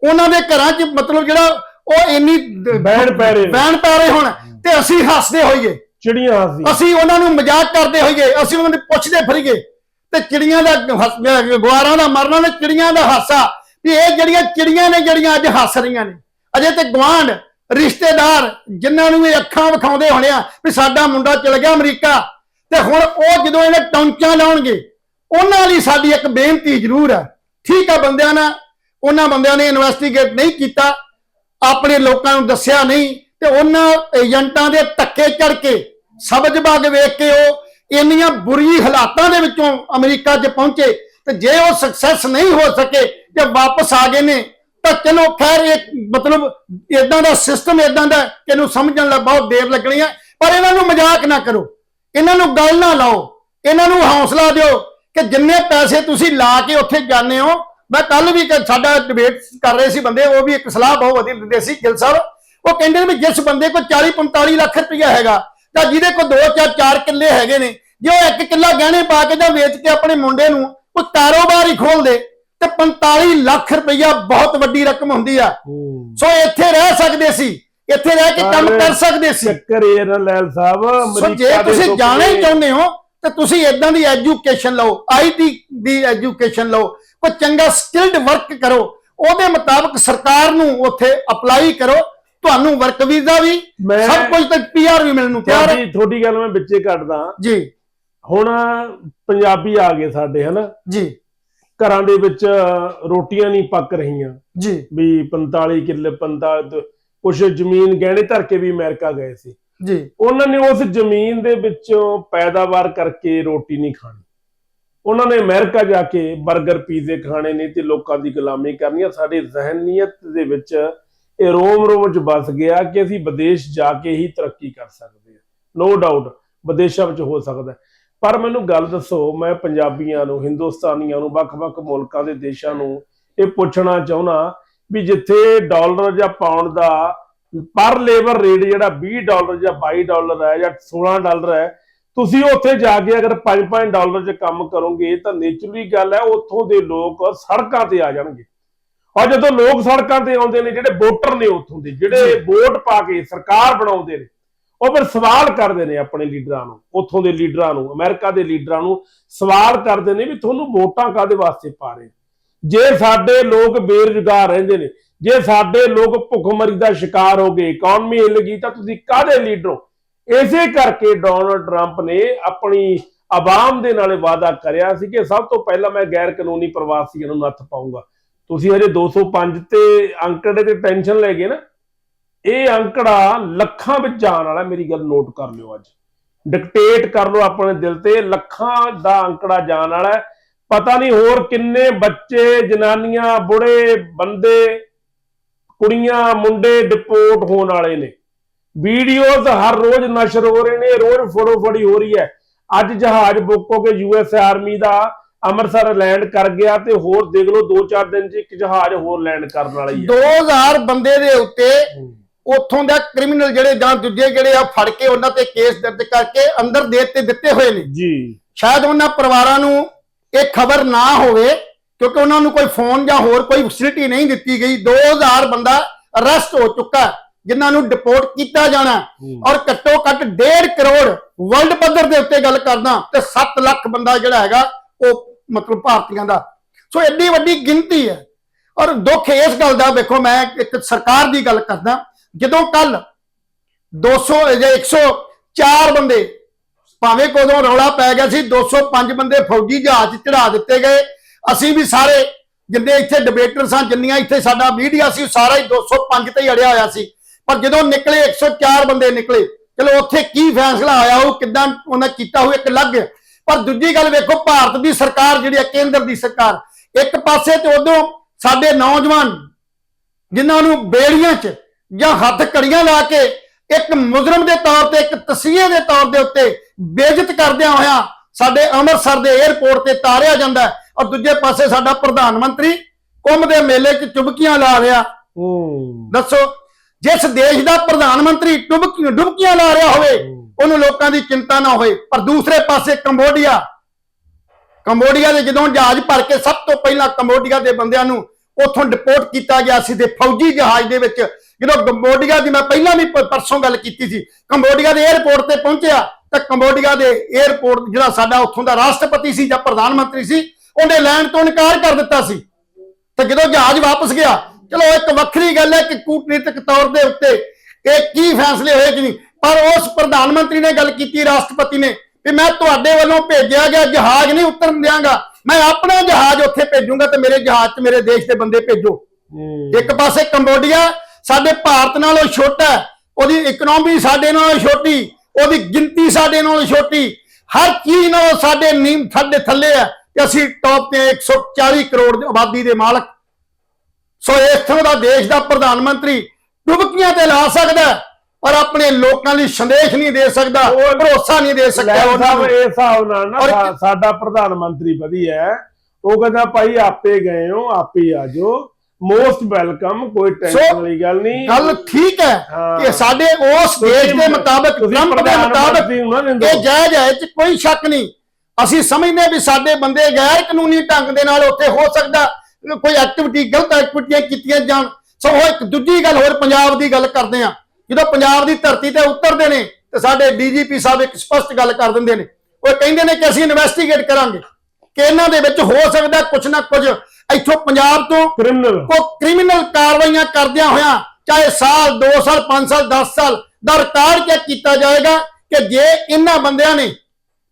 ਉਹਨਾਂ ਦੇ ਘਰਾਂ 'ਚ ਮਤਲਬ ਜਿਹੜਾ ਉਹ ਇੰਨੀ ਬੈਣ ਪੈ ਰਹੇ। ਬੈਣ ਪੈ ਰਹੇ ਹੁਣ ਤੇ ਅਸੀਂ ਹੱਸਦੇ ਹੋਈਏ। ਚਿੜੀਆਂ ਹੱਸਦੀ ਅਸੀਂ ਉਹਨਾਂ ਨੂੰ ਮਜ਼ਾਕ ਕਰਦੇ ਹੋਈਏ, ਅਸੀਂ ਉਹਨਾਂ ਨੂੰ ਪੁੱਛਦੇ ਫਿਰੀਏ ਤੇ ਚਿੜੀਆਂ ਦਾ ਹੱਸ- ਦਾ ਮਰਨਾ ਤੇ ਚਿੜੀਆਂ ਦਾ ਹਾਸਾ, ਵੀ ਇਹ ਜਿਹੜੀਆਂ ਚਿੜੀਆਂ ਨੇ, ਜਿਹੜੀਆਂ ਅੱਜ ਹੱਸ ਰਹੀਆਂ ਨੇ। ਅਜੇ ਤੇ ਗਵਾਂਢ ਰਿਸ਼ਤੇਦਾਰ, ਜਿਨ੍ਹਾਂ ਨੂੰ ਇਹ ਅੱਖਾਂ ਵਿਖਾਉਂਦੇ ਹੋਣੇ ਆ ਵੀ ਸਾਡਾ ਮੁੰਡਾ ਚਲ ਗਿਆ ਅਮਰੀਕਾ, ਤੇ ਹੁਣ ਉਹ ਜਦੋਂ ਇਹਨੇ ਟੌਂਚਾਂ ਲਾਉਣਗੇ, ਉਹਨਾਂ ਲਈ ਸਾਡੀ ਇੱਕ ਬੇਨਤੀ ਜ਼ਰੂਰ ਹੈ। ਠੀਕ ਆ ਬੰਦਿਆਂ ਨਾਲ, ਉਹਨਾਂ ਬੰਦਿਆਂ ਨੇ ਇਨਵੈਸਟੀਗੇਟ ਨਹੀਂ ਕੀਤਾ, ਆਪਣੇ ਲੋਕਾਂ ਨੂੰ ਦੱਸਿਆ ਨਹੀਂ ਤੇ ਉਹਨਾਂ ਏਜੰਟਾਂ ਦੇ ਧੱਕੇ ਚੜ ਕੇ ਸਬਜ਼ ਬਾਗ ਵੇਖ ਕੇ ਉਹ ਇੰਨੀਆਂ ਬੁਰੀ ਹਾਲਾਤਾਂ ਦੇ ਵਿੱਚੋਂ ਅਮਰੀਕਾ 'ਚ ਪਹੁੰਚੇ ਤੇ ਜੇ ਉਹ ਸਕਸੈਸ ਨਹੀਂ ਹੋ ਸਕੇ ਤੇ ਵਾਪਸ ਆ ਗਏ ਨੇ, ਤਾਂ ਚਲੋ ਖੈਰ ਇਹ ਮਤਲਬ ਇਦਾਂ ਦਾ ਸਿਸਟਮ ਇਦਾਂ ਦਾ ਕਿ ਇਹਨੂੰ ਸਮਝਣ ਲਈ ਬਹੁਤ ਦੇਰ ਲੱਗਣੀ ਹੈ ਪਰ ਇਹਨਾਂ ਨੂੰ ਮਜ਼ਾਕ ਨਾ ਕਰੋ, ਇਹਨਾਂ ਨੂੰ ਗੱਲ ਨਾ ਲਾਓ, ਇਹਨਾਂ ਨੂੰ ਹੌਸਲਾ ਦਿਓ ਕਿ ਜਿੰਨੇ ਪੈਸੇ ਤੁਸੀਂ ਲਾ ਕੇ ਉੱਥੇ ਜਾਂਦੇ ਹੋ, ਮੈਂ ਕੱਲ ਵੀ ਸਾਡਾ ਡਿਬੇਟ ਕਰ ਰਹੇ ਸੀ ਬੰਦੇ, ਉਹ ਵੀ ਇੱਕ ਸਲਾਹ ਬਹੁਤ ਵਧੀਆ ਦਿੰਦੇ ਸੀ, ਗਿੱਲ ਸਾਹਿਬ ਉਹ ਕਹਿੰਦੇ ਨੇ ਵੀ ਜਿਸ ਬੰਦੇ ਕੋਲ 40 45 ਲੱਖ ਰੁਪਇਆ ਹੈਗਾ ਤਾਂ ਜਿਹਦੇ ਕੋਲ 2 4 4 ਕਿੱਲੇ ਹੈਗੇ ਨੇ ਜੇ ਉਹ ਇੱਕ ਕਿੱਲਾ ਗਹਿਣੇ ਪਾ ਕੇ ਜਾਂ ਵੇਚ ਕੇ ਆਪਣੇ ਮੁੰਡੇ ਨੂੰ ਕੋਈ ਕਾਰੋਬਾਰ ਹੀ ਖੋਲ ਦੇ ਤੇ 45 ਲੱਖ ਰੁਪਇਆ ਬਹੁਤ ਵੱਡੀ ਰਕਮ ਹੁੰਦੀ ਆ। ਸੋ ਇੱਥੇ ਰਹਿ ਸਕਦੇ ਸੀ ਇੱਥੇ ਰਹਿ ਕੇ ਕੰਮ ਕਰ ਸਕਦੇ ਸੀ। ਚੱਕਰ ਇਹ ਨਾ ਲੈਲ ਸਾਹਿਬ ਜੇ ਅਮਰੀਕਾ ਦੇ ਤੁਸੀਂ ਜਾਣਾ ਹੀ ਚਾਹੁੰਦੇ ਹੋ ਤੇ ਤੁਸੀਂ ਇਦਾਂ ਦੀ ਐਜੂਕੇਸ਼ਨ ਲਓ ਆਈਟੀ ਦੀ ਐਜੂਕੇਸ਼ਨ ਲਓ ਕੋਈ ਚੰਗਾ ਸਕਿਲਡ ਵਰਕ ਕਰੋ ਉਹਦੇ ਮੁਤਾਬਕ ਸਰਕਾਰ ਨੂੰ ਉੱਥੇ ਅਪਲਾਈ ਕਰੋ ਤੁਹਾਨੂੰ ਵਰਕ ਵੀਜ਼ਾ ਵੀ ਮੈਂ- ਸਭ ਕੁਝ ਤੇ ਪੀਆਰ ਵੀ ਮਿਲਣ ਨੂੰ ਤਿਆਰ ਹੈ। ਤੁਹਾਡੀ ਤੁਹਾਡੀ ਗੱਲ ਮੈਂ ਵਿੱਚੇ ਕੱਟਦਾ। ਜੀ। ਹੁਣ ਪੰਜਾਬੀ ਆ ਗਏ ਸਾਡੇ ਹਨਾ? ਜੀ। ਘਰਾਂ ਦੇ ਵਿੱਚ ਰੋਟੀਆਂ ਨਹੀਂ ਪੱਕ ਰਹੀਆਂ। ਜੀ। ਵੀ 45 ਕਿੱਲੇ 45 ਕੁਛ ਜ਼ਮੀਨ ਗਹਿਣੇ ਧਰ ਕੇ ਵੀ ਅਮਰੀਕਾ ਗਏ ਸੀ। ਜੀ। ਉਹਨਾਂ ਨੇ ਉਸ ਜ਼ਮੀਨ ਦੇ ਵਿੱਚੋਂ ਪੈਦਾਵਾਰ ਕਰਕੇ ਰੋਟੀ ਨਹੀਂ ਖਾਣੀ। ਉਹਨਾਂ ਨੇ ਅਮਰੀਕਾ ਜਾ ਕੇ 버ਗਰ ਪੀਜ਼ੇ ਖਾਣੇ ਨੇ ਤੇ ਲੋਕਾਂ ਦੀ ਗੁਲਾਮੀ ਕਰਨੀ ਆ। ਸਾਡੀ ਜ਼ਹਿਨੀਅਤ ਦੇ ਵਿੱਚ ਇਹ ਰੋਮ ਰੋਮ ਚ ਬਸ ਗਿਆ ਕਿ ਅਸੀਂ ਵਿਦੇਸ਼ ਜਾ ਕੇ ਹੀ ਤਰੱਕੀ ਕਰ ਸਕਦੇ ਹਾਂ। ਨੋ ਡਾਊਟ ਵਿਦੇਸ਼ਾਂ ਵਿੱਚ ਹੋ ਸਕਦਾ ਪਰ ਮੈਨੂੰ ਗੱਲ ਦੱਸੋ, ਮੈਂ ਪੰਜਾਬੀਆਂ ਨੂੰ, ਹਿੰਦੁਸਤਾਨੀਆਂ ਨੂੰ, ਵੱਖ-ਵੱਖ ਮੁਲਕਾਂ ਦੇ ਦੇਸ਼ਾਂ ਨੂੰ ਇਹ ਪੁੱਛਣਾ ਚਾਹੁੰਦਾ ਵੀ ਜਿੱਥੇ ਡਾਲਰ ਜਾਂ ਪਾਉਂਡ ਦਾ ਪਰ ਲੇਬਰ ਰੇਟ ਜਿਹੜਾ 20 ਡਾਲਰ ਜਾਂ 22 ਡਾਲਰ ਹੈ ਜਾਂ 16 ਡਾਲਰ ਹੈ, ਤੁਸੀਂ ਉੱਥੇ ਜਾ ਕੇ ਅਗਰ 5-5 ਡਾਲਰ 'ਚ ਕੰਮ ਕਰੋਗੇ ਤਾਂ ਨੇਚਰਲੀ ਗੱਲ ਹੈ, ਉੱਥੋਂ ਦੇ ਲੋਕ ਸੜਕਾਂ ਤੇ ਆ ਜਾਣਗੇ। ਔਰ ਜਦੋਂ ਲੋਕ ਸੜਕਾਂ ਤੇ ਆਉਂਦੇ ਨੇ ਜਿਹੜੇ ਵੋਟਰ ਨੇ ਉੱਥੋਂ ਦੇ ਜਿਹੜੇ ਵੋਟ ਪਾ ਕੇ ਸਰਕਾਰ ਬਣਾਉਂਦੇ ਨੇ ਉਹ ਫਿਰ ਸਵਾਲ ਕਰਦੇ ਨੇ ਆਪਣੇ ਲੀਡਰਾਂ ਨੂੰ ਉੱਥੋਂ ਦੇ ਲੀਡਰਾਂ ਨੂੰ ਅਮਰੀਕਾ ਦੇ ਲੀਡਰਾਂ ਨੂੰ ਸਵਾਲ ਕਰਦੇ ਨੇ ਵੀ ਤੁਹਾਨੂੰ ਵੋਟਾਂ ਕਾਦੇ ਵਾਸਤੇ ਪਾ ਰਹੇ ਜੇ ਸਾਡੇ ਲੋਕ ਬੇਰੁਜ਼ਗਾਰ ਰਹਿੰਦੇ ਨੇ ਜੇ ਸਾਡੇ ਲੋਕ ਭੁੱਖਮਰੀ ਦਾ ਸ਼ਿਕਾਰ ਹੋ ਗਏ ਇਕਨੋਮੀ ਹਿੱਲ ਗਈ ਤਾਂ ਤੁਸੀਂ ਕਾਹਦੇ ਲੀਡਰ ਹੋ? ਇਸੇ ਕਰਕੇ ਡੋਨਲਡ ਟਰੰਪ ਨੇ ਆਪਣੀ ਆਵਾਮ ਦੇ ਨਾਲੇ ਵਾਅਦਾ ਕਰਿਆ ਸੀ ਕਿ ਸਭ ਤੋਂ ਪਹਿਲਾਂ ਮੈਂ ਗੈਰ ਕਾਨੂੰਨੀ ਪ੍ਰਵਾਸੀਆਂ ਨੂੰ ਨੱਥ ਪਾਉਂਗਾ ਤੁਸੀਂ ਹਜੇ 205 ਤੇ ਅੰਕੜੇ ਤੇ ਟੈਨਸ਼ਨ ਲੈ ਗਏ ਨਾ, ਇਹ ਅੰਕੜਾ ਲੱਖਾਂ ਵਿੱਚ ਜਾਣ ਵਾਲਾ, ਮੇਰੀ ਗੱਲ ਨੋਟ ਕਰ ਲਿਓ ਅੱਜ। ਡਿਕਟੇਟ ਕਰ ਲਓ ਆਪਣੇ ਦਿਲ ਤੇ, ਲੱਖਾਂ ਦਾ ਅੰਕੜਾ ਜਾਣ ਵਾਲਾ ਪਤਾ ਨਹੀਂ ਹੋਰ ਕਿੰਨੇ ਬੱਚੇ, ਜਨਾਨੀਆਂ, ਬੁੜੇ, ਬੰਦੇ, ਕੁੜੀਆਂ, ਮੁੰਡੇ ਡਿਪੋਰਟ ਹੋਣ ਵਾਲੇ ਨੇ। ਵੀਡੀਓਜ਼ ਹਰ ਰੋਜ਼ ਨਸ਼ਰ ਹੋ ਰਹੇ ਨੇ, ਰੋਜ਼ ਫੜੋ ਫੜੀ ਹੋ ਰਹੀ ਹੈ। ਅੱਜ ਜਹਾਜ਼ ਬੁੱਕ ਹੋ ਕੇ ਯੂਐਸ ਆਰਮੀ ਦਾ ਅੰਮ੍ਰਿਤਸਰ ਲੈਂਡ ਕਰ ਗਿਆ ਤੇ ਹੋਰ ਦੇਖ ਲਓ 2-4 ਦਿਨ ਚ ਇੱਕ ਜਹਾਜ਼ ਹੋਰ ਲੈਂਡ ਕਰਨ ਵਾਲਾ ਹੀ ਹੈ। 2000 ਬੰਦੇ ਦੇ ਉੱਤੇ ਉੱਥੋਂ ਦਾ ਕ੍ਰਿਮੀਨਲ ਜਿਹੜੇ ਜਾਂ ਦੂਜੇ ਜਿਹੜੇ ਆ ਫੜ ਕੇ ਉਹਨਾਂ ਤੇ ਕੇਸ ਦਰਜ ਕਰਕੇ ਅੰਦਰ ਦੇ ਤੇ ਦਿੱਤੇ ਹੋਏ ਨੇ। ਜੀ। ਸ਼ਾਇਦ ਉਹਨਾਂ ਪਰਿਵਾਰਾਂ ਨੂੰ ਇਹ ਖਬਰ ਨਾ ਹੋਵੇ ਕਿਉਂਕਿ ਉਹਨਾਂ ਨੂੰ ਕੋਈ ਫੋਨ ਜਾਂ ਹੋਰ ਕੋਈ ਫੈਸਿਲਿਟੀ ਨਹੀਂ ਦਿੱਤੀ ਗਈ। 2000 ਬੰਦਾ ਅਰੈਸਟ ਹੋ ਚੁੱਕਾ ਜਿਨ੍ਹਾਂ ਨੂੰ ਡਿਪੋਰਟ ਕੀਤਾ ਜਾਣਾ। ਔਰ ਘੱਟੋ ਘੱਟ 1.5 ਕਰੋੜ ਵਰਲਡ ਪੱਧਰ ਦੇ ਉੱਤੇ ਗੱਲ ਕਰਦਾ ਤੇ 7 ਲੱਖ ਬੰਦਾ ਜਿਹੜਾ ਹੈਗਾ ਉਹ ਮਤਲਬ ਭਾਰਤੀਆਂ ਦਾ। ਸੋ ਐਡੀ ਵੱਡੀ ਗਿਣਤੀ ਹੈ। ਔਰ ਦੁੱਖ ਇਸ ਗੱਲ ਦਾ, ਵੇਖੋ ਮੈਂ ਇੱਕ ਸਰਕਾਰ ਦੀ ਗੱਲ ਕਰਦਾ। ਜਦੋਂ ਕੱਲ 200 ਜਾਂ 104 ਬੰਦੇ, ਭਾਵੇਂ ਕੋਦੋਂ ਰੌਲਾ ਪੈ ਗਿਆ ਸੀ 205 ਬੰਦੇ ਫੌਜੀ ਜਹਾਜ਼ ਚੜਾ ਦਿੱਤੇ ਗਏ। ਅਸੀਂ ਵੀ ਸਾਰੇ ਜਿੰਨੇ ਇੱਥੇ ਡਿਬੇਟਰ ਸਨ ਜਿੰਨੀਆਂ ਇੱਥੇ ਸਾਡਾ ਮੀਡੀਆ ਸੀ ਸਾਰਾ ਹੀ 205 ਤੇ ਹੀ ਅੜਿਆ ਹੋਇਆ ਸੀ। ਪਰ ਜਦੋਂ ਨਿਕਲੇ 104 ਬੰਦੇ ਨਿਕਲੇ, ਚਲੋ ਉੱਥੇ ਕੀ ਫੈਸਲਾ ਆਇਆ, ਉਹ ਕਿਦਾਂ ਉਹਨਾਂ ਕੀਤਾ ਹੋਇਆ ਇੱਕ ਅਲੱਗ ਪਰ ਦੂਜੀ ਗੱਲ ਵੇਖੋ ਭਾਰਤ ਦੀ ਸਰਕਾਰ ਜਿਹੜੀ ਹੈ ਕੇਂਦਰ ਦੀ ਸਰਕਾਰ ਇੱਕ ਪਾਸੇ ਤੇ ਉਦੋਂ ਸਾਡੇ ਨੌਜਵਾਨ ਜਿਨ੍ਹਾਂ ਨੂੰ ਬੇੜੀਆਂ 'ਚ ਜਾਂ ਹੱਥ ਕੜੀਆਂ ਲਾ ਕੇ ਇੱਕ ਮੁਜਰਮ ਦੇ ਤੌਰ ਤੇ ਇੱਕ ਤਸੀਹੇ ਦੇ ਤੌਰ ਦੇ ਉੱਤੇ ਬੇਇੱਜ਼ਤ ਕਰਦਿਆਂ ਹੋਇਆਂ ਸਾਡੇ ਅੰਮ੍ਰਿਤਸਰ ਦੇ 에ਅਰਪੋਰਟ ਤੇ ਤਾਰਿਆ ਜਾਂਦਾ ਹੈ ਔਰ ਦੂਜੇ ਪਾਸੇ ਸਾਡਾ ਪ੍ਰਧਾਨ ਮੰਤਰੀ ਕੁੰਭ ਦੇ ਮੇਲੇ 'ਚ ਚੁਬਕੀਆਂ ਲਾ ਰਿਹਾ। ਦੱਸੋ ਜਿਸ ਦੇਸ਼ ਦਾ ਪ੍ਰਧਾਨ ਮੰਤਰੀ ਡੁਬਕੀ ਡੁਬਕੀਆਂ ਲਾ ਰਿਹਾ ਹੋਵੇ ਉਹਨੂੰ ਲੋਕਾਂ ਦੀ ਚਿੰਤਾ ਨਾ ਹੋਏ ਪਰ ਦੂਸਰੇ ਪਾਸੇ ਕੰਬੋਡੀਆ। ਕੰਬੋਡੀਆ ਦੇ ਜਦੋਂ ਜਹਾਜ਼ ਭਰ ਕੇ ਸਭ ਤੋਂ ਪਹਿਲਾਂ ਕੰਬੋਡੀਆ ਦੇ ਬੰਦਿਆਂ ਨੂੰ ਉੱਥੋਂ ਡਿਪੋਰਟ ਕੀਤਾ ਗਿਆ ਸੀ ਤੇ ਫੌਜੀ ਜਹਾਜ਼ ਦੇ ਵਿੱਚ, ਜਦੋਂ ਕੰਬੋਡੀਆ ਦੀ ਮੈਂ ਪਹਿਲਾਂ ਵੀ ਪਰਸੋਂ ਗੱਲ ਕੀਤੀ ਸੀ, ਕੰਬੋਡੀਆ ਦੇ 에ਅਰਪੋਰਟ ਤੇ ਪਹੁੰਚਿਆ, ਤਾਂ ਕੰਬੋਡੀਆ ਦੇ 에ਅਰਪੋਰਟ ਜਿਹੜਾ ਸਾਡਾ ਉੱਥੋਂ ਦਾ ਰਾਸ਼ਟਰਪਤੀ ਸੀ ਜਾਂ ਪ੍ਰਧਾਨ ਮੰਤਰੀ ਸੀ, ਉਹਨੇ ਲੈਣ ਤੋਂ ਇਨਕਾਰ ਕਰ ਦਿੱਤਾ ਸੀ। ਤੇ ਜਦੋਂ ਜਹਾਜ਼ ਵਾਪਸ ਗਿਆ, ਚਲੋ ਇੱਕ ਵੱਖਰੀ ਗੱਲ ਹੈ ਕਿ ਕੂਟਨੀਤਿਕ ਤੌਰ ਦੇ ਉੱਤੇ ਇਹ ਕੀ ਫੈਸਲੇ ਹੋਏ ਕਿ ਨਹੀਂ? ਪਰ ਉਸ ਪ੍ਰਧਾਨ ਮੰਤਰੀ ਨੇ ਗੱਲ ਕੀਤੀ ਰਾਸ਼ਟਰਪਤੀ ਨੇ ਕਿ ਮੈਂ ਤੁਹਾਡੇ ਵੱਲੋਂ ਭੇਜਿਆ ਗਿਆ ਜਹਾਜ਼ ਨਹੀਂ ਉਤਰਨ ਦਿਆਂਗਾ। ਮੈਂ ਆਪਣਾ ਜਹਾਜ਼ ਉੱਥੇ ਭੇਜੂੰਗਾ ਤੇ ਮੇਰੇ ਜਹਾਜ਼ 'ਚ ਮੇਰੇ ਦੇਸ਼ ਦੇ ਬੰਦੇ ਭੇਜੋ। ਇੱਕ ਪਾਸੇ ਕੰਬੋਡੀਆ ਸਾਡੇ ਭਾਰਤ ਨਾਲੋਂ ਛੋਟਾ ਉਹਦੀ ਇਕਨੋਮੀ ਸਾਡੇ ਨਾਲੋਂ ਛੋਟੀ ਉਹਦੀ ਗਿਣਤੀ ਸਾਡੇ ਨਾਲੋਂ ਛੋਟੀ ਹਰ ਚੀਜ਼ ਨਾਲੋਂ ਸਾਡੇ ਨੀਮ ਥੱਲੇ ਥੱਲੇ ਹੈ ਤੇ ਅਸੀਂ ਟੌਪ ਤੇ 140 ਕਰੋੜ ਦੀ ਆਬਾਦੀ ਦੇ ਮਾਲਕ। ਸੋ ਇੱਥੋਂ ਦਾ ਦੇਸ਼ ਦਾ ਪ੍ਰਧਾਨ ਮੰਤਰੀ ਡੁਬਕੀਆਂ ਤੇ ਲਾ ਸਕਦਾ ਪਰ ਆਪਣੇ ਲੋਕਾਂ ਲਈ ਸੰਦੇਸ਼ ਨਹੀਂ ਦੇ ਸਕਦਾ ਉਹ- ਭਰੋਸਾ ਨਹੀਂ ਦੇ ਸਕਦਾ ਉਹਨਾਂ ਸਾਹਿਬ ਇਹ ਹਿਸਾਬ ਨਾਲ ਨਾ ਔਰ ਸਾਡਾ ਪ੍ਰਧਾਨ ਮੰਤਰੀ ਵਧੀਆ ਹੈ। ਉਹ ਕਹਿੰਦਾ ਭਾਈ ਆਪੇ ਗਏ ਹੋ ਆਪੇ ਆ ਜਾਓ। ਮੋਸਟ ਵੈਲਕਮ ਕੋਈ ਟੈਨਸ਼ਨ ਵਾਲੀ ਗੱਲ ਨਹੀਂ। ਗੱਲ ਠੀਕ ਹੈ। ਕਿ ਸਾਡੇ ਉਸ ਦੇਸ਼ ਦੇ ਮੁਤਾਬਕ ਟਰੰਪ ਦੇ ਮੁਤਾਬਕ। ਇਹ ਜਾਇਜ਼ ਹੈ 'ਚ ਕੋਈ ਸ਼ੱਕ ਨਹੀਂ। ਅਸੀਂ ਸਮਝਦੇ ਵੀ ਸਾਡੇ ਬੰਦੇ ਗੈਰ ਕਾਨੂੰਨੀ ਢੰਗ ਦੇ ਨਾਲ ਉੱਥੇ ਹੋ ਸਕਦਾ ਕੋਈ ਐਕਟੀਵਿਟੀ ਗਲਤ ਐਕਟੀਵਿਟੀਆਂ ਕੀਤੀਆਂ ਜਾਣ। ਸੋ ਉਹ ਇੱਕ ਦੂਜੀ ਗੱਲ ਹੋਰ ਪੰਜਾਬ ਦੀ ਗੱਲ ਕਰਦੇ ਆ ਜਦੋਂ ਪੰਜਾਬ ਦੀ ਧਰਤੀ ਤੇ ਉਤਰਦੇ ਨੇ ਤੇ ਸਾਡੇ ਡੀਜੀਪੀ ਸਾਹਿਬ ਇੱਕ ਸਪਸ਼ਟ ਗੱਲ ਕਰ ਦਿੰਦੇ ਨੇ ਉਹ ਕਹਿੰਦੇ ਨੇ ਕਿ ਅਸੀਂ ਇਨਵੈਸਟੀਗੇਟ ਕਰਾਂਗੇ ਕਿ ਇਹਨਾਂ ਦੇ ਵਿੱਚ ਹੋ ਸਕਦਾ ਕੁਝ ਨਾ ਕੁਝ ਇੱਥੋਂ ਪੰਜਾਬ ਤੋਂ ਕ੍ਰਿਮੀਨਲ ਕੋ ਕ੍ਰਿਮੀਨਲ ਕਾਰਵਾਈਆਂ ਕਰਦਿਆਂ ਹੋਇਆਂ ਚਾਹੇ ਸਾਲ 2 ਸਾਲ 5 ਸਾਲ 10 ਸਾਲ ਦਾ ਰਿਕਾਰਡ ਚੈੱਕ ਕੀਤਾ ਜਾਏਗਾ ਕਿ ਜੇ ਇਹਨਾਂ ਬੰਦਿਆਂ ਨੇ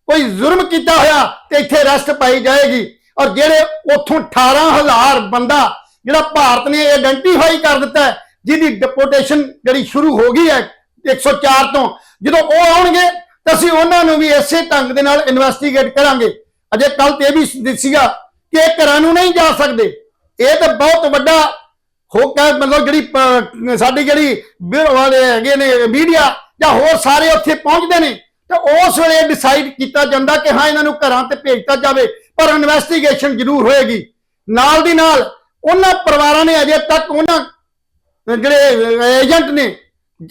ਕੋਈ ਜ਼ੁਲਮ ਕੀਤਾ ਹੋਇਆ ਤੇ ਇੱਥੇ ਅਰੈਸਟ ਪਾਈ ਜਾਏਗੀ। ਔਰ ਜਿਹੜੇ ਉੱਥੋਂ 18000 ਬੰਦਾ ਜਿਹੜਾ ਭਾਰਤ ਨੇ ਆਇਡੈਂਟੀਫਾਈ ਕਰ ਦਿੱਤਾ ਜਿਹਦੀ ਡਿਪੋਰਟੇਸ਼ਨ ਜਿਹੜੀ ਸ਼ੁਰੂ ਹੋ ਗਈ ਹੈ 104 ਤੋਂ, ਜਦੋਂ ਉਹ ਆਉਣਗੇ ਤਾਂ ਅਸੀਂ ਉਹਨਾਂ ਨੂੰ ਵੀ ਇਸੇ ਢੰਗ ਦੇ ਨਾਲ ਇਨਵੈਸਟੀਗੇਟ ਕਰਾਂਗੇ। ਅਜੇ ਕੱਲ ਤੇ ਇਹ ਵੀ ਸੀਗਾ ਕਿ ਇਹ ਘਰਾਂ ਨੂੰ ਨਹੀਂ ਜਾ ਸਕਦੇ। ਇਹ ਤਾਂ ਬਹੁਤ ਵੱਡਾ ਹੋ ਕੇ, ਮਤਲਬ ਜਿਹੜੀ ਸਾਡੀ ਜਿਹੜੀ ਵਾਲੇ ਹੈਗੇ ਨੇ ਮੀਡੀਆ ਜਾਂ ਹੋਰ ਸਾਰੇ ਉੱਥੇ ਪਹੁੰਚਦੇ ਨੇ, ਤਾਂ ਉਸ ਵੇਲੇ ਡਿਸਾਈਡ ਕੀਤਾ ਜਾਂਦਾ ਕਿ ਹਾਂ, ਇਹਨਾਂ ਨੂੰ ਘਰਾਂ ਤੇ ਭੇਜਤਾ ਜਾਵੇ, ਪਰ ਇਨਵੈਸਟੀਗੇਸ਼ਨ ਜ਼ਰੂਰ ਹੋਏਗੀ। ਨਾਲ ਦੀ ਨਾਲ ਉਹਨਾਂ ਪਰਿਵਾਰਾਂ ਨੇ ਅਜੇ ਤੱਕ ਉਹਨਾਂ ਜਿਹੜੇ ਏਜੰਟ ਨੇ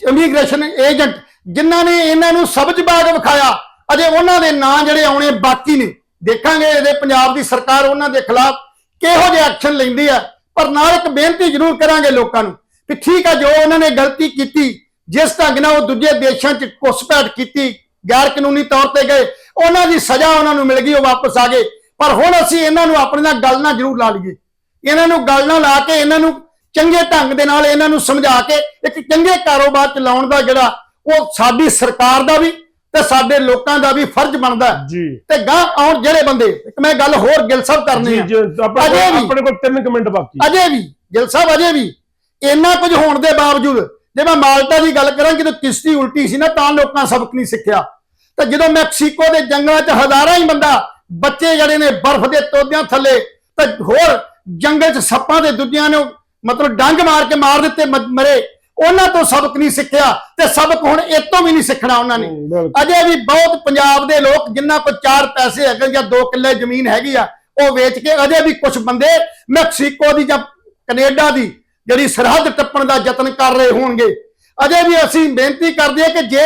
ਇਮੀਗ੍ਰੇਸ਼ਨ ਏਜੰਟ ਜਿਨ੍ਹਾਂ ਨੇ ਇਹਨਾਂ ਨੂੰ ਸਬਜ਼ ਬਾਗ ਵਿਖਾਇਆ, ਅਜੇ ਉਹਨਾਂ ਦੇ ਨਾਂ ਜਿਹੜੇ ਆਉਣੇ ਬਾਕੀ ਨੇ। ਦੇਖਾਂਗੇ ਇਹਦੇ ਪੰਜਾਬ ਦੀ ਸਰਕਾਰ ਉਹਨਾਂ ਦੇ ਖਿਲਾਫ ਕਿਹੋ ਜਿਹੇ ਐਕਸ਼ਨ ਲੈਂਦੀ ਹੈ। ਪਰ ਨਾਲ ਇੱਕ ਬੇਨਤੀ ਜ਼ਰੂਰ ਕਰਾਂਗੇ ਲੋਕਾਂ ਨੂੰ ਕਿ ਠੀਕ ਹੈ, ਜੋ ਉਹਨਾਂ ਨੇ ਗਲਤੀ ਕੀਤੀ, ਜਿਸ ਢੰਗ ਨਾਲ ਉਹ ਦੂਜੇ ਦੇਸ਼ਾਂ 'ਚ ਘੁਸਪੈਠ ਕੀਤੀ ਗੈਰ ਕਾਨੂੰਨੀ ਤੌਰ ਤੇ ਗਏ, ਉਹਨਾਂ ਦੀ ਸਜ਼ਾ ਉਹਨਾਂ ਨੂੰ ਮਿਲ ਗਈ, ਉਹ ਵਾਪਸ ਆ ਗਏ। ਪਰ ਹੁਣ ਅਸੀਂ ਇਹਨਾਂ ਨੂੰ ਆਪਣੇ ਨਾਲ ਗੱਲ ਨਾਲ ਜ਼ਰੂਰ ਲਾ ਲਈਏ। ਇਹਨਾਂ ਨੂੰ ਗੱਲ ਨਾਲ ਲਾ ਕੇ ਇਹਨਾਂ ਨੂੰ ਚੰਗੇ ਢੰਗ ਦੇ ਨਾਲ ਇਹਨਾਂ ਨੂੰ ਸਮਝਾ ਕੇ ਇੱਕ ਚੰਗੇ ਕਾਰੋਬਾਰ ਚਲਾਉਣ ਦਾ ਜਿਹੜਾ ਉਹ ਸਾਡੀ ਸਰਕਾਰ ਦਾ ਵੀ ਤੇ ਸਾਡੇ ਲੋਕਾਂ ਦਾ ਵੀ ਫਰਜ਼ ਬਣਦਾ ਤੇ ਗਾਂ ਆਉਣ ਜਿਹੜੇ ਬੰਦੇ ਇੱਕ ਮੈਂ ਗੱਲ ਹੋਰ ਗਿਲ ਸਾਹਿਬ ਕਰਨੀ ਹੈ ਆਪਣੇ ਕੋਲ ਵੀ- ਆਪਣੇ ਕੋਲ 3 ਮਿੰਟ ਬਾਕੀ। ਅਜੇ ਵੀ ਗਿਲ ਸਾਹਿਬ ਅਜੇ ਵੀ। ਇੰਨਾ ਕੁਝ ਹੋਣ ਦੇ ਬਾਵਜੂਦ ਜੇ ਮੈਂ ਮਾਲਟਾ ਦੀ ਗੱਲ ਕਰਾਂ ਜਦੋਂ ਕਿਸ਼ਤੀ ਉਲਟੀ ਸੀ ਨਾ ਤਾਂ ਲੋਕਾਂ ਸਬਕ ਨਹੀਂ ਸਿੱਖਿਆ। ਤੇ ਜਦੋਂ ਮੈਕਸੀਕੋ ਦੇ ਜੰਗਲਾਂ 'ਚ ਹਜ਼ਾਰਾਂ ਹੀ ਬੰਦਾ ਬੱਚੇ ਜਿਹੜੇ ਨੇ ਬਰਫ਼ ਦੇ ਤੋਦਿਆਂ ਥੱਲੇ ਤੇ ਹੋਰ ਜੰਗਲ 'ਚ ਸੱਪਾਂ ਦੇ ਦੂਜਿਆਂ ਨੂੰ ਮਤਲਬ ਡੰਗ ਮਾਰ ਕੇ ਮਾਰ ਦਿੱਤੇ ਮਰੇ। ਉਹਨਾਂ ਤੋਂ ਸਬਕ ਨਹੀਂ ਸਿੱਖਿਆ ਤੇ ਸਬਕ ਹੁਣ ਇਹ ਤੋਂ ਵੀ ਨਹੀਂ ਸਿੱਖਣਾ ਉਹਨਾਂ ਨੇ। ਅਜੇ ਵੀ ਬਹੁਤ ਪੰਜਾਬ ਦੇ ਲੋਕ ਜਿਨ੍ਹਾਂ ਕੋਲ ਚਾਰ ਪੈਸੇ ਹੈਗੇ ਜਾਂ 2 ਕਿੱਲੇ ਜ਼ਮੀਨ ਹੈਗੀ ਆ ਉਹ ਵੇਚ ਕੇ ਅਜੇ ਵੀ ਕੁਝ ਬੰਦੇ ਮੈਕਸੀਕੋ ਦੀ ਜਾਂ ਕੈਨੇਡਾ ਦੀ ਜਿਹੜੀ ਸਰਹੱਦ ਟੱਪਣ ਦਾ ਯਤਨ ਕਰ ਰਹੇ ਹੋਣਗੇ। ਅਜੇ ਵੀ ਅਸੀਂ ਬੇਨਤੀ ਕਰਦੇ ਹਾਂ ਕਿ ਜੇ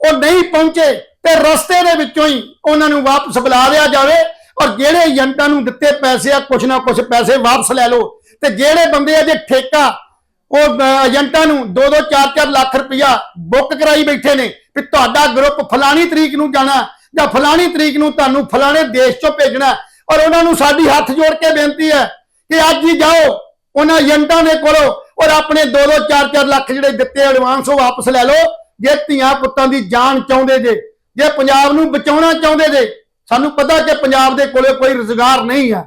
ਉਹ ਨਹੀਂ ਪਹੁੰਚੇ ਤੇ ਰਸਤੇ ਦੇ ਵਿੱਚੋਂ ਹੀ ਉਹਨਾਂ ਨੂੰ ਵਾਪਸ ਬੁਲਾ ਲਿਆ ਜਾਵੇ ਔਰ ਜਿਹੜੇ ਏਜੰਟਾਂ ਨੂੰ ਦਿੱਤੇ ਪੈਸੇ ਆ ਕੁਝ ਨਾ ਕੁਝ ਪੈਸੇ ਵਾਪਸ ਲੈ ਲਓ। ਤੇ ਜਿਹੜੇ ਬੰਦੇ ਅਜੇ ਠੇਕਾ, ਉਹ ਏਜੰਟਾਂ ਨੂੰ 2-2 4-4 ਲੱਖ ਰੁਪਇਆ ਬੁੱਕ ਕਰਾਈ ਬੈਠੇ ਨੇ ਵੀ ਤੁਹਾਡਾ ਗਰੁੱਪ ਫਲਾਣੀ ਤਰੀਕ ਨੂੰ ਜਾਣਾ, ਜਾਂ ਫਲਾਣੀ ਤਰੀਕ ਨੂੰ ਤੁਹਾਨੂੰ ਫਲਾਣੇ ਦੇਸ਼ ਚੋਂ ਭੇਜਣਾ, ਔਰ ਉਹਨਾਂ ਨੂੰ ਸਾਡੀ ਹੱਥ ਜੋੜ ਕੇ ਬੇਨਤੀ ਹੈ ਕਿ ਅੱਜ ਹੀ ਜਾਓ, ਉਹਨਾਂ ਏਜੰਟਾਂ ਦੇ ਕੋਲੋਂ, ਔਰ ਆਪਣੇ 2-2 4-4 ਲੱਖ ਜਿਹੜੇ ਦਿੱਤੇ ਐਡਵਾਂਸ ਉਹ ਵਾਪਸ ਲੈ ਲਓ, ਜੇ ਧੀਆਂ ਪੁੱਤਾਂ ਦੀ ਜਾਨ ਚਾਹੁੰਦੇ ਜੇ ਜੇ ਪੰਜਾਬ ਨੂੰ ਬਚਾਉਣਾ ਚਾਹੁੰਦੇ ਜੇ, ਸਾਨੂੰ ਪਤਾ ਕਿ ਪੰਜਾਬ ਦੇ ਕੋਲੇ ਕੋਈ ਰੁਜ਼ਗਾਰ ਨਹੀਂ ਹੈ।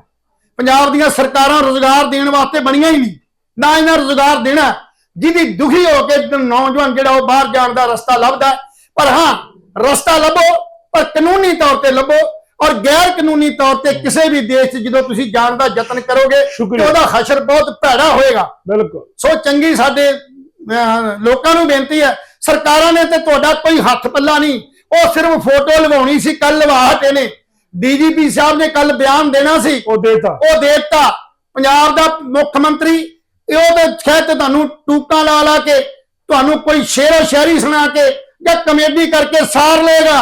ਪੰਜਾਬ ਦੀਆਂ ਸਰਕਾਰਾਂ ਰੁਜ਼ਗਾਰ ਦੇਣ ਵਾਸਤੇ ਬਣੀਆਂ ਹੀ ਨਹੀਂ ਨਾ ਇਹਨਾਂ ਰੁਜ਼ਗਾਰ ਦੇਣਾ ਜਿਹਦੀ ਦੁਖੀ ਹੋ ਕੇ ਨੌਜਵਾਨ ਜਿਹੜਾ ਉਹ ਬਾਹਰ ਜਾਣ ਦਾ ਰਸਤਾ ਲੱਭਦਾ। ਪਰ ਹਾਂ ਰਸਤਾ ਲੱਭੋ ਪਰ ਕਾਨੂੰਨੀ ਤੌਰ ਤੇ ਲੱਭੋ ਔਰ ਗੈਰ ਕਾਨੂੰਨੀ ਤੌਰ ਤੇ ਕਿਸੇ ਵੀ ਦੇਸ਼ 'ਚ ਜਦੋਂ ਤੁਸੀਂ ਜਾਣ ਦਾ ਯਤਨ ਕਰੋਗੇ ਤੇ। ਉਹਦਾ ਹਸ਼ਰ ਬਹੁਤ ਭੈੜਾ ਹੋਏਗਾ ਬਿਲਕੁਲ ਸੋ ਚੰਗੀ ਸਾਡੇ ਲੋਕਾਂ ਨੂੰ ਬੇਨਤੀ ਹੈ ਸਰਕਾਰਾਂ ਨੇ ਤੇ ਤੁਹਾਡਾ ਕੋਈ ਹੱਥ ਪੱਲਾ ਨਹੀਂ ਉਹ ਸਿਰਫ ਫੋਟੋ ਲਵਾਉਣੀ ਸੀ ਕੱਲ ਲਵਾ ਹਟੇ ਨੇ ਡੀਜੀਪੀ ਸਾਹਿਬ ਨੇ ਕੱਲ ਬਿਆਨ ਦੇਣਾ ਸੀ। ਉਹ ਦੇਤਾ। ਉਹ ਦੇ ਦਿੱਤਾ। ਪੰਜਾਬ ਦਾ ਮੁੱਖ ਮੰਤਰੀ ਇਹ ਉਹਦੇ ਖੇਤ ਤੁਹਾਨੂੰ ਟੂਕਾਂ ਲਾ ਲਾ ਕੇ ਤੁਹਾਨੂੰ ਕੋਈ ਸ਼ੇਰੋ ਸ਼ਾਇਰੀ ਸੁਣਾ ਕੇ ਜਾਂ ਕਮੇਡੀ ਕਰਕੇ ਸਾਰ ਲਏਗਾ।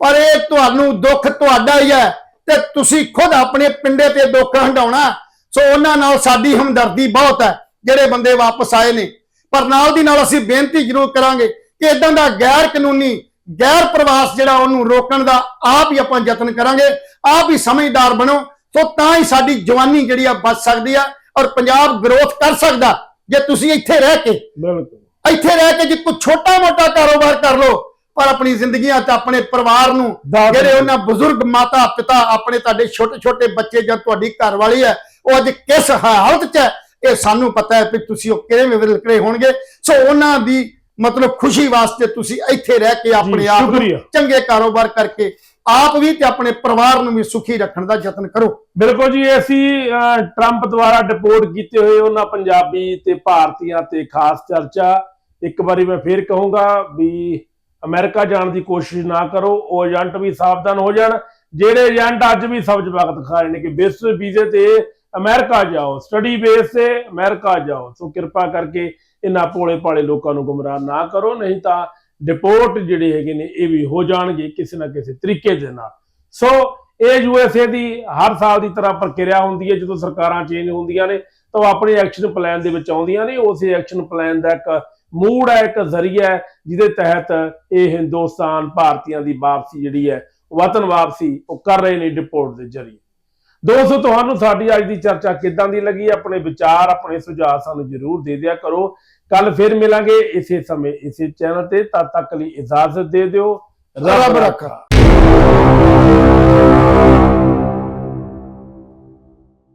ਪਰ ਇਹ ਤੁਹਾਨੂੰ ਦੁੱਖ ਤੁਹਾਡਾ ਹੀ ਹੈ ਤੇ ਤੁਸੀਂ ਖੁਦ ਆਪਣੇ ਪਿੰਡੇ ਤੇ ਦੁੱਖ ਹੰਡਾਉਣਾ ਸੋ ਉਹਨਾਂ ਨਾਲ ਸਾਡੀ ਹਮਦਰਦੀ ਬਹੁਤ ਹੈ ਜਿਹੜੇ ਬੰਦੇ ਵਾਪਸ ਆਏ ਨੇ। ਪਰ ਨਾਲ ਦੀ ਨਾਲ ਅਸੀਂ ਬੇਨਤੀ ਜ਼ਰੂਰ ਕਰਾਂਗੇ ਕਿ ਇਦਾਂ ਦਾ ਗੈਰ ਕਾਨੂੰਨੀ ਗੈਰ ਪ੍ਰਵਾਸ ਜਿਹੜਾ ਉਹਨੂੰ ਰੋਕਣ ਦਾ ਆਪ ਹੀ ਆਪਾਂ ਯਤਨ ਕਰਾਂਗੇ ਆਪ ਹੀ ਸਮਝਦਾਰ ਬਣੋ ਸੋ ਤਾਂ ਹੀ ਸਾਡੀ ਜਵਾਨੀ ਜਿਹੜੀ ਆ ਬਚ ਸਕਦੀ ਆ ਔਰ ਪੰਜਾਬ ਗਰੋਥ ਕਰ ਸਕਦਾ ਜੇ ਤੁਸੀਂ ਇੱਥੇ ਰਹਿ ਕੇ ਬਿਲਕੁਲ। ਇੱਥੇ ਰਹਿ ਕੇ ਜੇ ਕੋਈ ਛੋਟਾ ਮੋਟਾ ਕਾਰੋਬਾਰ ਕਰ ਲੋ ਪਰ ਆਪਣੀ ਜ਼ਿੰਦਗੀਆਂ 'ਚ ਆਪਣੇ ਪਰਿਵਾਰ ਨੂੰ ਜਿਹੜੇ ਉਹਨਾਂ ਬਜ਼ੁਰਗ ਮਾਤਾ ਪਿਤਾ ਆਪਣੇ ਤੁਹਾਡੇ ਛੋਟੇ ਛੋਟੇ ਬੱਚੇ ਜਾਂ ਤੁਹਾਡੀ ਘਰ ਵਾਲੀ ਹੈ ਉਹ ਅੱਜ ਕਿਸ ਹਾਲਤ 'ਚ ਹੈ ਇਹ ਸਾਨੂੰ ਪਤਾ ਹੈ ਕਿ ਤੁਸੀਂ ਉਹ ਕਿਵੇਂ ਵਿਲਕੜੇ ਹੋਣਗੇ। ਸੋ ਉਹਨਾਂ ਦੀ ਮਤਲਬ ਖੁਸ਼ੀ ਵਾਸਤੇ ਤੁਸੀਂ ਇੱਥੇ ਰਹਿ ਕੇ ਆਪਣੇ ਆਪ ਨੂੰ। ਚੰਗੇ ਕਾਰੋਬਾਰ ਕਰਕੇ ਆਪ ਵੀ ਤੇ ਆਪਣੇ ਪਰਿਵਾਰ ਨੂੰ ਵੀ ਸੁਖੀ ਰੱਖਣ ਦਾ ਯਤਨ ਕਰੋ। ਬਿਲਕੁਲ ਜੀ ਅਸੀਂ ਟਰੰਪ ਦੁਆਰਾ ਡਿਪੋਰਟ ਕੀਤੇ ਹੋਏ ਉਹਨਾਂ ਪੰਜਾਬੀ ਤੇ ਭਾਰਤੀਆਂ ਤੇ ਖਾਸ ਚਰਚਾ। ਇੱਕ ਵਾਰੀ ਮੈਂ ਫੇਰ ਕਹੂੰਗਾ ਵੀ ਅਮਰੀਕਾ ਜਾਣ ਦੀ ਕੋਸ਼ਿਸ਼ ਨਾ ਕਰੋ ਉਹ ਏਜੰਟ ਵੀ ਸਾਵਧਾਨ ਹੋ ਜਾਣ। ਜਿਹੜੇ ਏਜੰਟ ਅੱਜ ਵੀ ਸਬਜ ਵਕਤ ਖਾ ਰਹੇ ਨੇ ਕਿ ਬਿਸ ਵੀਜ਼ੇ ਤੇ ਅਮਰੀਕਾ ਜਾਓ ਸਟੱਡੀ ਬੇਸ ਤੇ ਅਮਰੀਕਾ ਜਾਓ। ਸੋ ਕਿਰਪਾ ਕਰਕੇ ਇਹਨਾਂ ਭੋਲੇ ਪਾਲੇ ਲੋਕਾਂ ਨੂੰ ਗੁੰਮਰਾਹ ਨਾ ਕਰੋ, ਨਹੀਂ ਤਾਂ ਡਿਪੋਰਟ ਜਿਹੜੇ ਹੈਗੇ ਨੇ ਇਹ ਵੀ ਹੋ ਜਾਣਗੇ ਕਿਸੇ ਨਾ ਕਿਸੇ ਤਰੀਕੇ ਦੇ ਨਾਲ। ਸੋ ਇਹ ਯੂਐਸਏ ਦੀ ਹਰ ਸਾਲ ਦੀ ਤਰ੍ਹਾਂ ਪ੍ਰਕਿਰਿਆ ਹੁੰਦੀ ਹੈ, ਜਦੋਂ ਸਰਕਾਰਾਂ ਚੇਂਜ ਹੁੰਦੀਆਂ ਨੇ, ਤਾਂ ਆਪਣੇ ਐਕਸ਼ਨ ਪਲਾਨ ਦੇ ਵਿੱਚ ਆਉਂਦੀਆਂ ਨੇ। ਉਸੇ ਐਕਸ਼ਨ ਪਲਾਨ ਦਾ ਇੱਕ ਮੂਡ ਹੈ, ਇੱਕ ਜ਼ਰੀਆ ਹੈ, ਜਿਹਦੇ ਤਹਿਤ ਇਹ ਹਿੰਦੁਸਤਾਨ ਭਾਰਤੀਆਂ ਦੀ ਵਾਪਸੀ ਜਿਹੜੀ ਹੈ, ਵਤਨ ਵਾਪਸੀ, ਉਹ ਕਰ ਰਹੇ ਨੇ ਡਿਪੋਰਟ ਦੇ ਜ਼ਰੀਏ। ਦੋਸਤੋ, ਤੁਹਾਨੂੰ ਸਾਡੀ ਅੱਜ ਦੀ ਚਰਚਾ ਕਿੱਦਾਂ ਦੀ ਲੱਗੀ? ਆਪਣੇ ਵਿਚਾਰ, ਆਪਣੇ ਸੁਝਾਅ ਸਾਨੂੰ ਜਰੂਰ ਦੇ ਦਿਆ ਕਰੋ। ਕੱਲ ਫਿਰ ਮਿਲਾਂਗੇ ਇਸੇ ਸਮੇਂ, ਇਸੇ ਚੈਨਲ ਤੇ। ਤਦ ਤੱਕ ਲਈ ਇਜਾਜ਼ਤ ਦੇ ਦਿਓ। ਰੱਬ ਰੱਖਾ।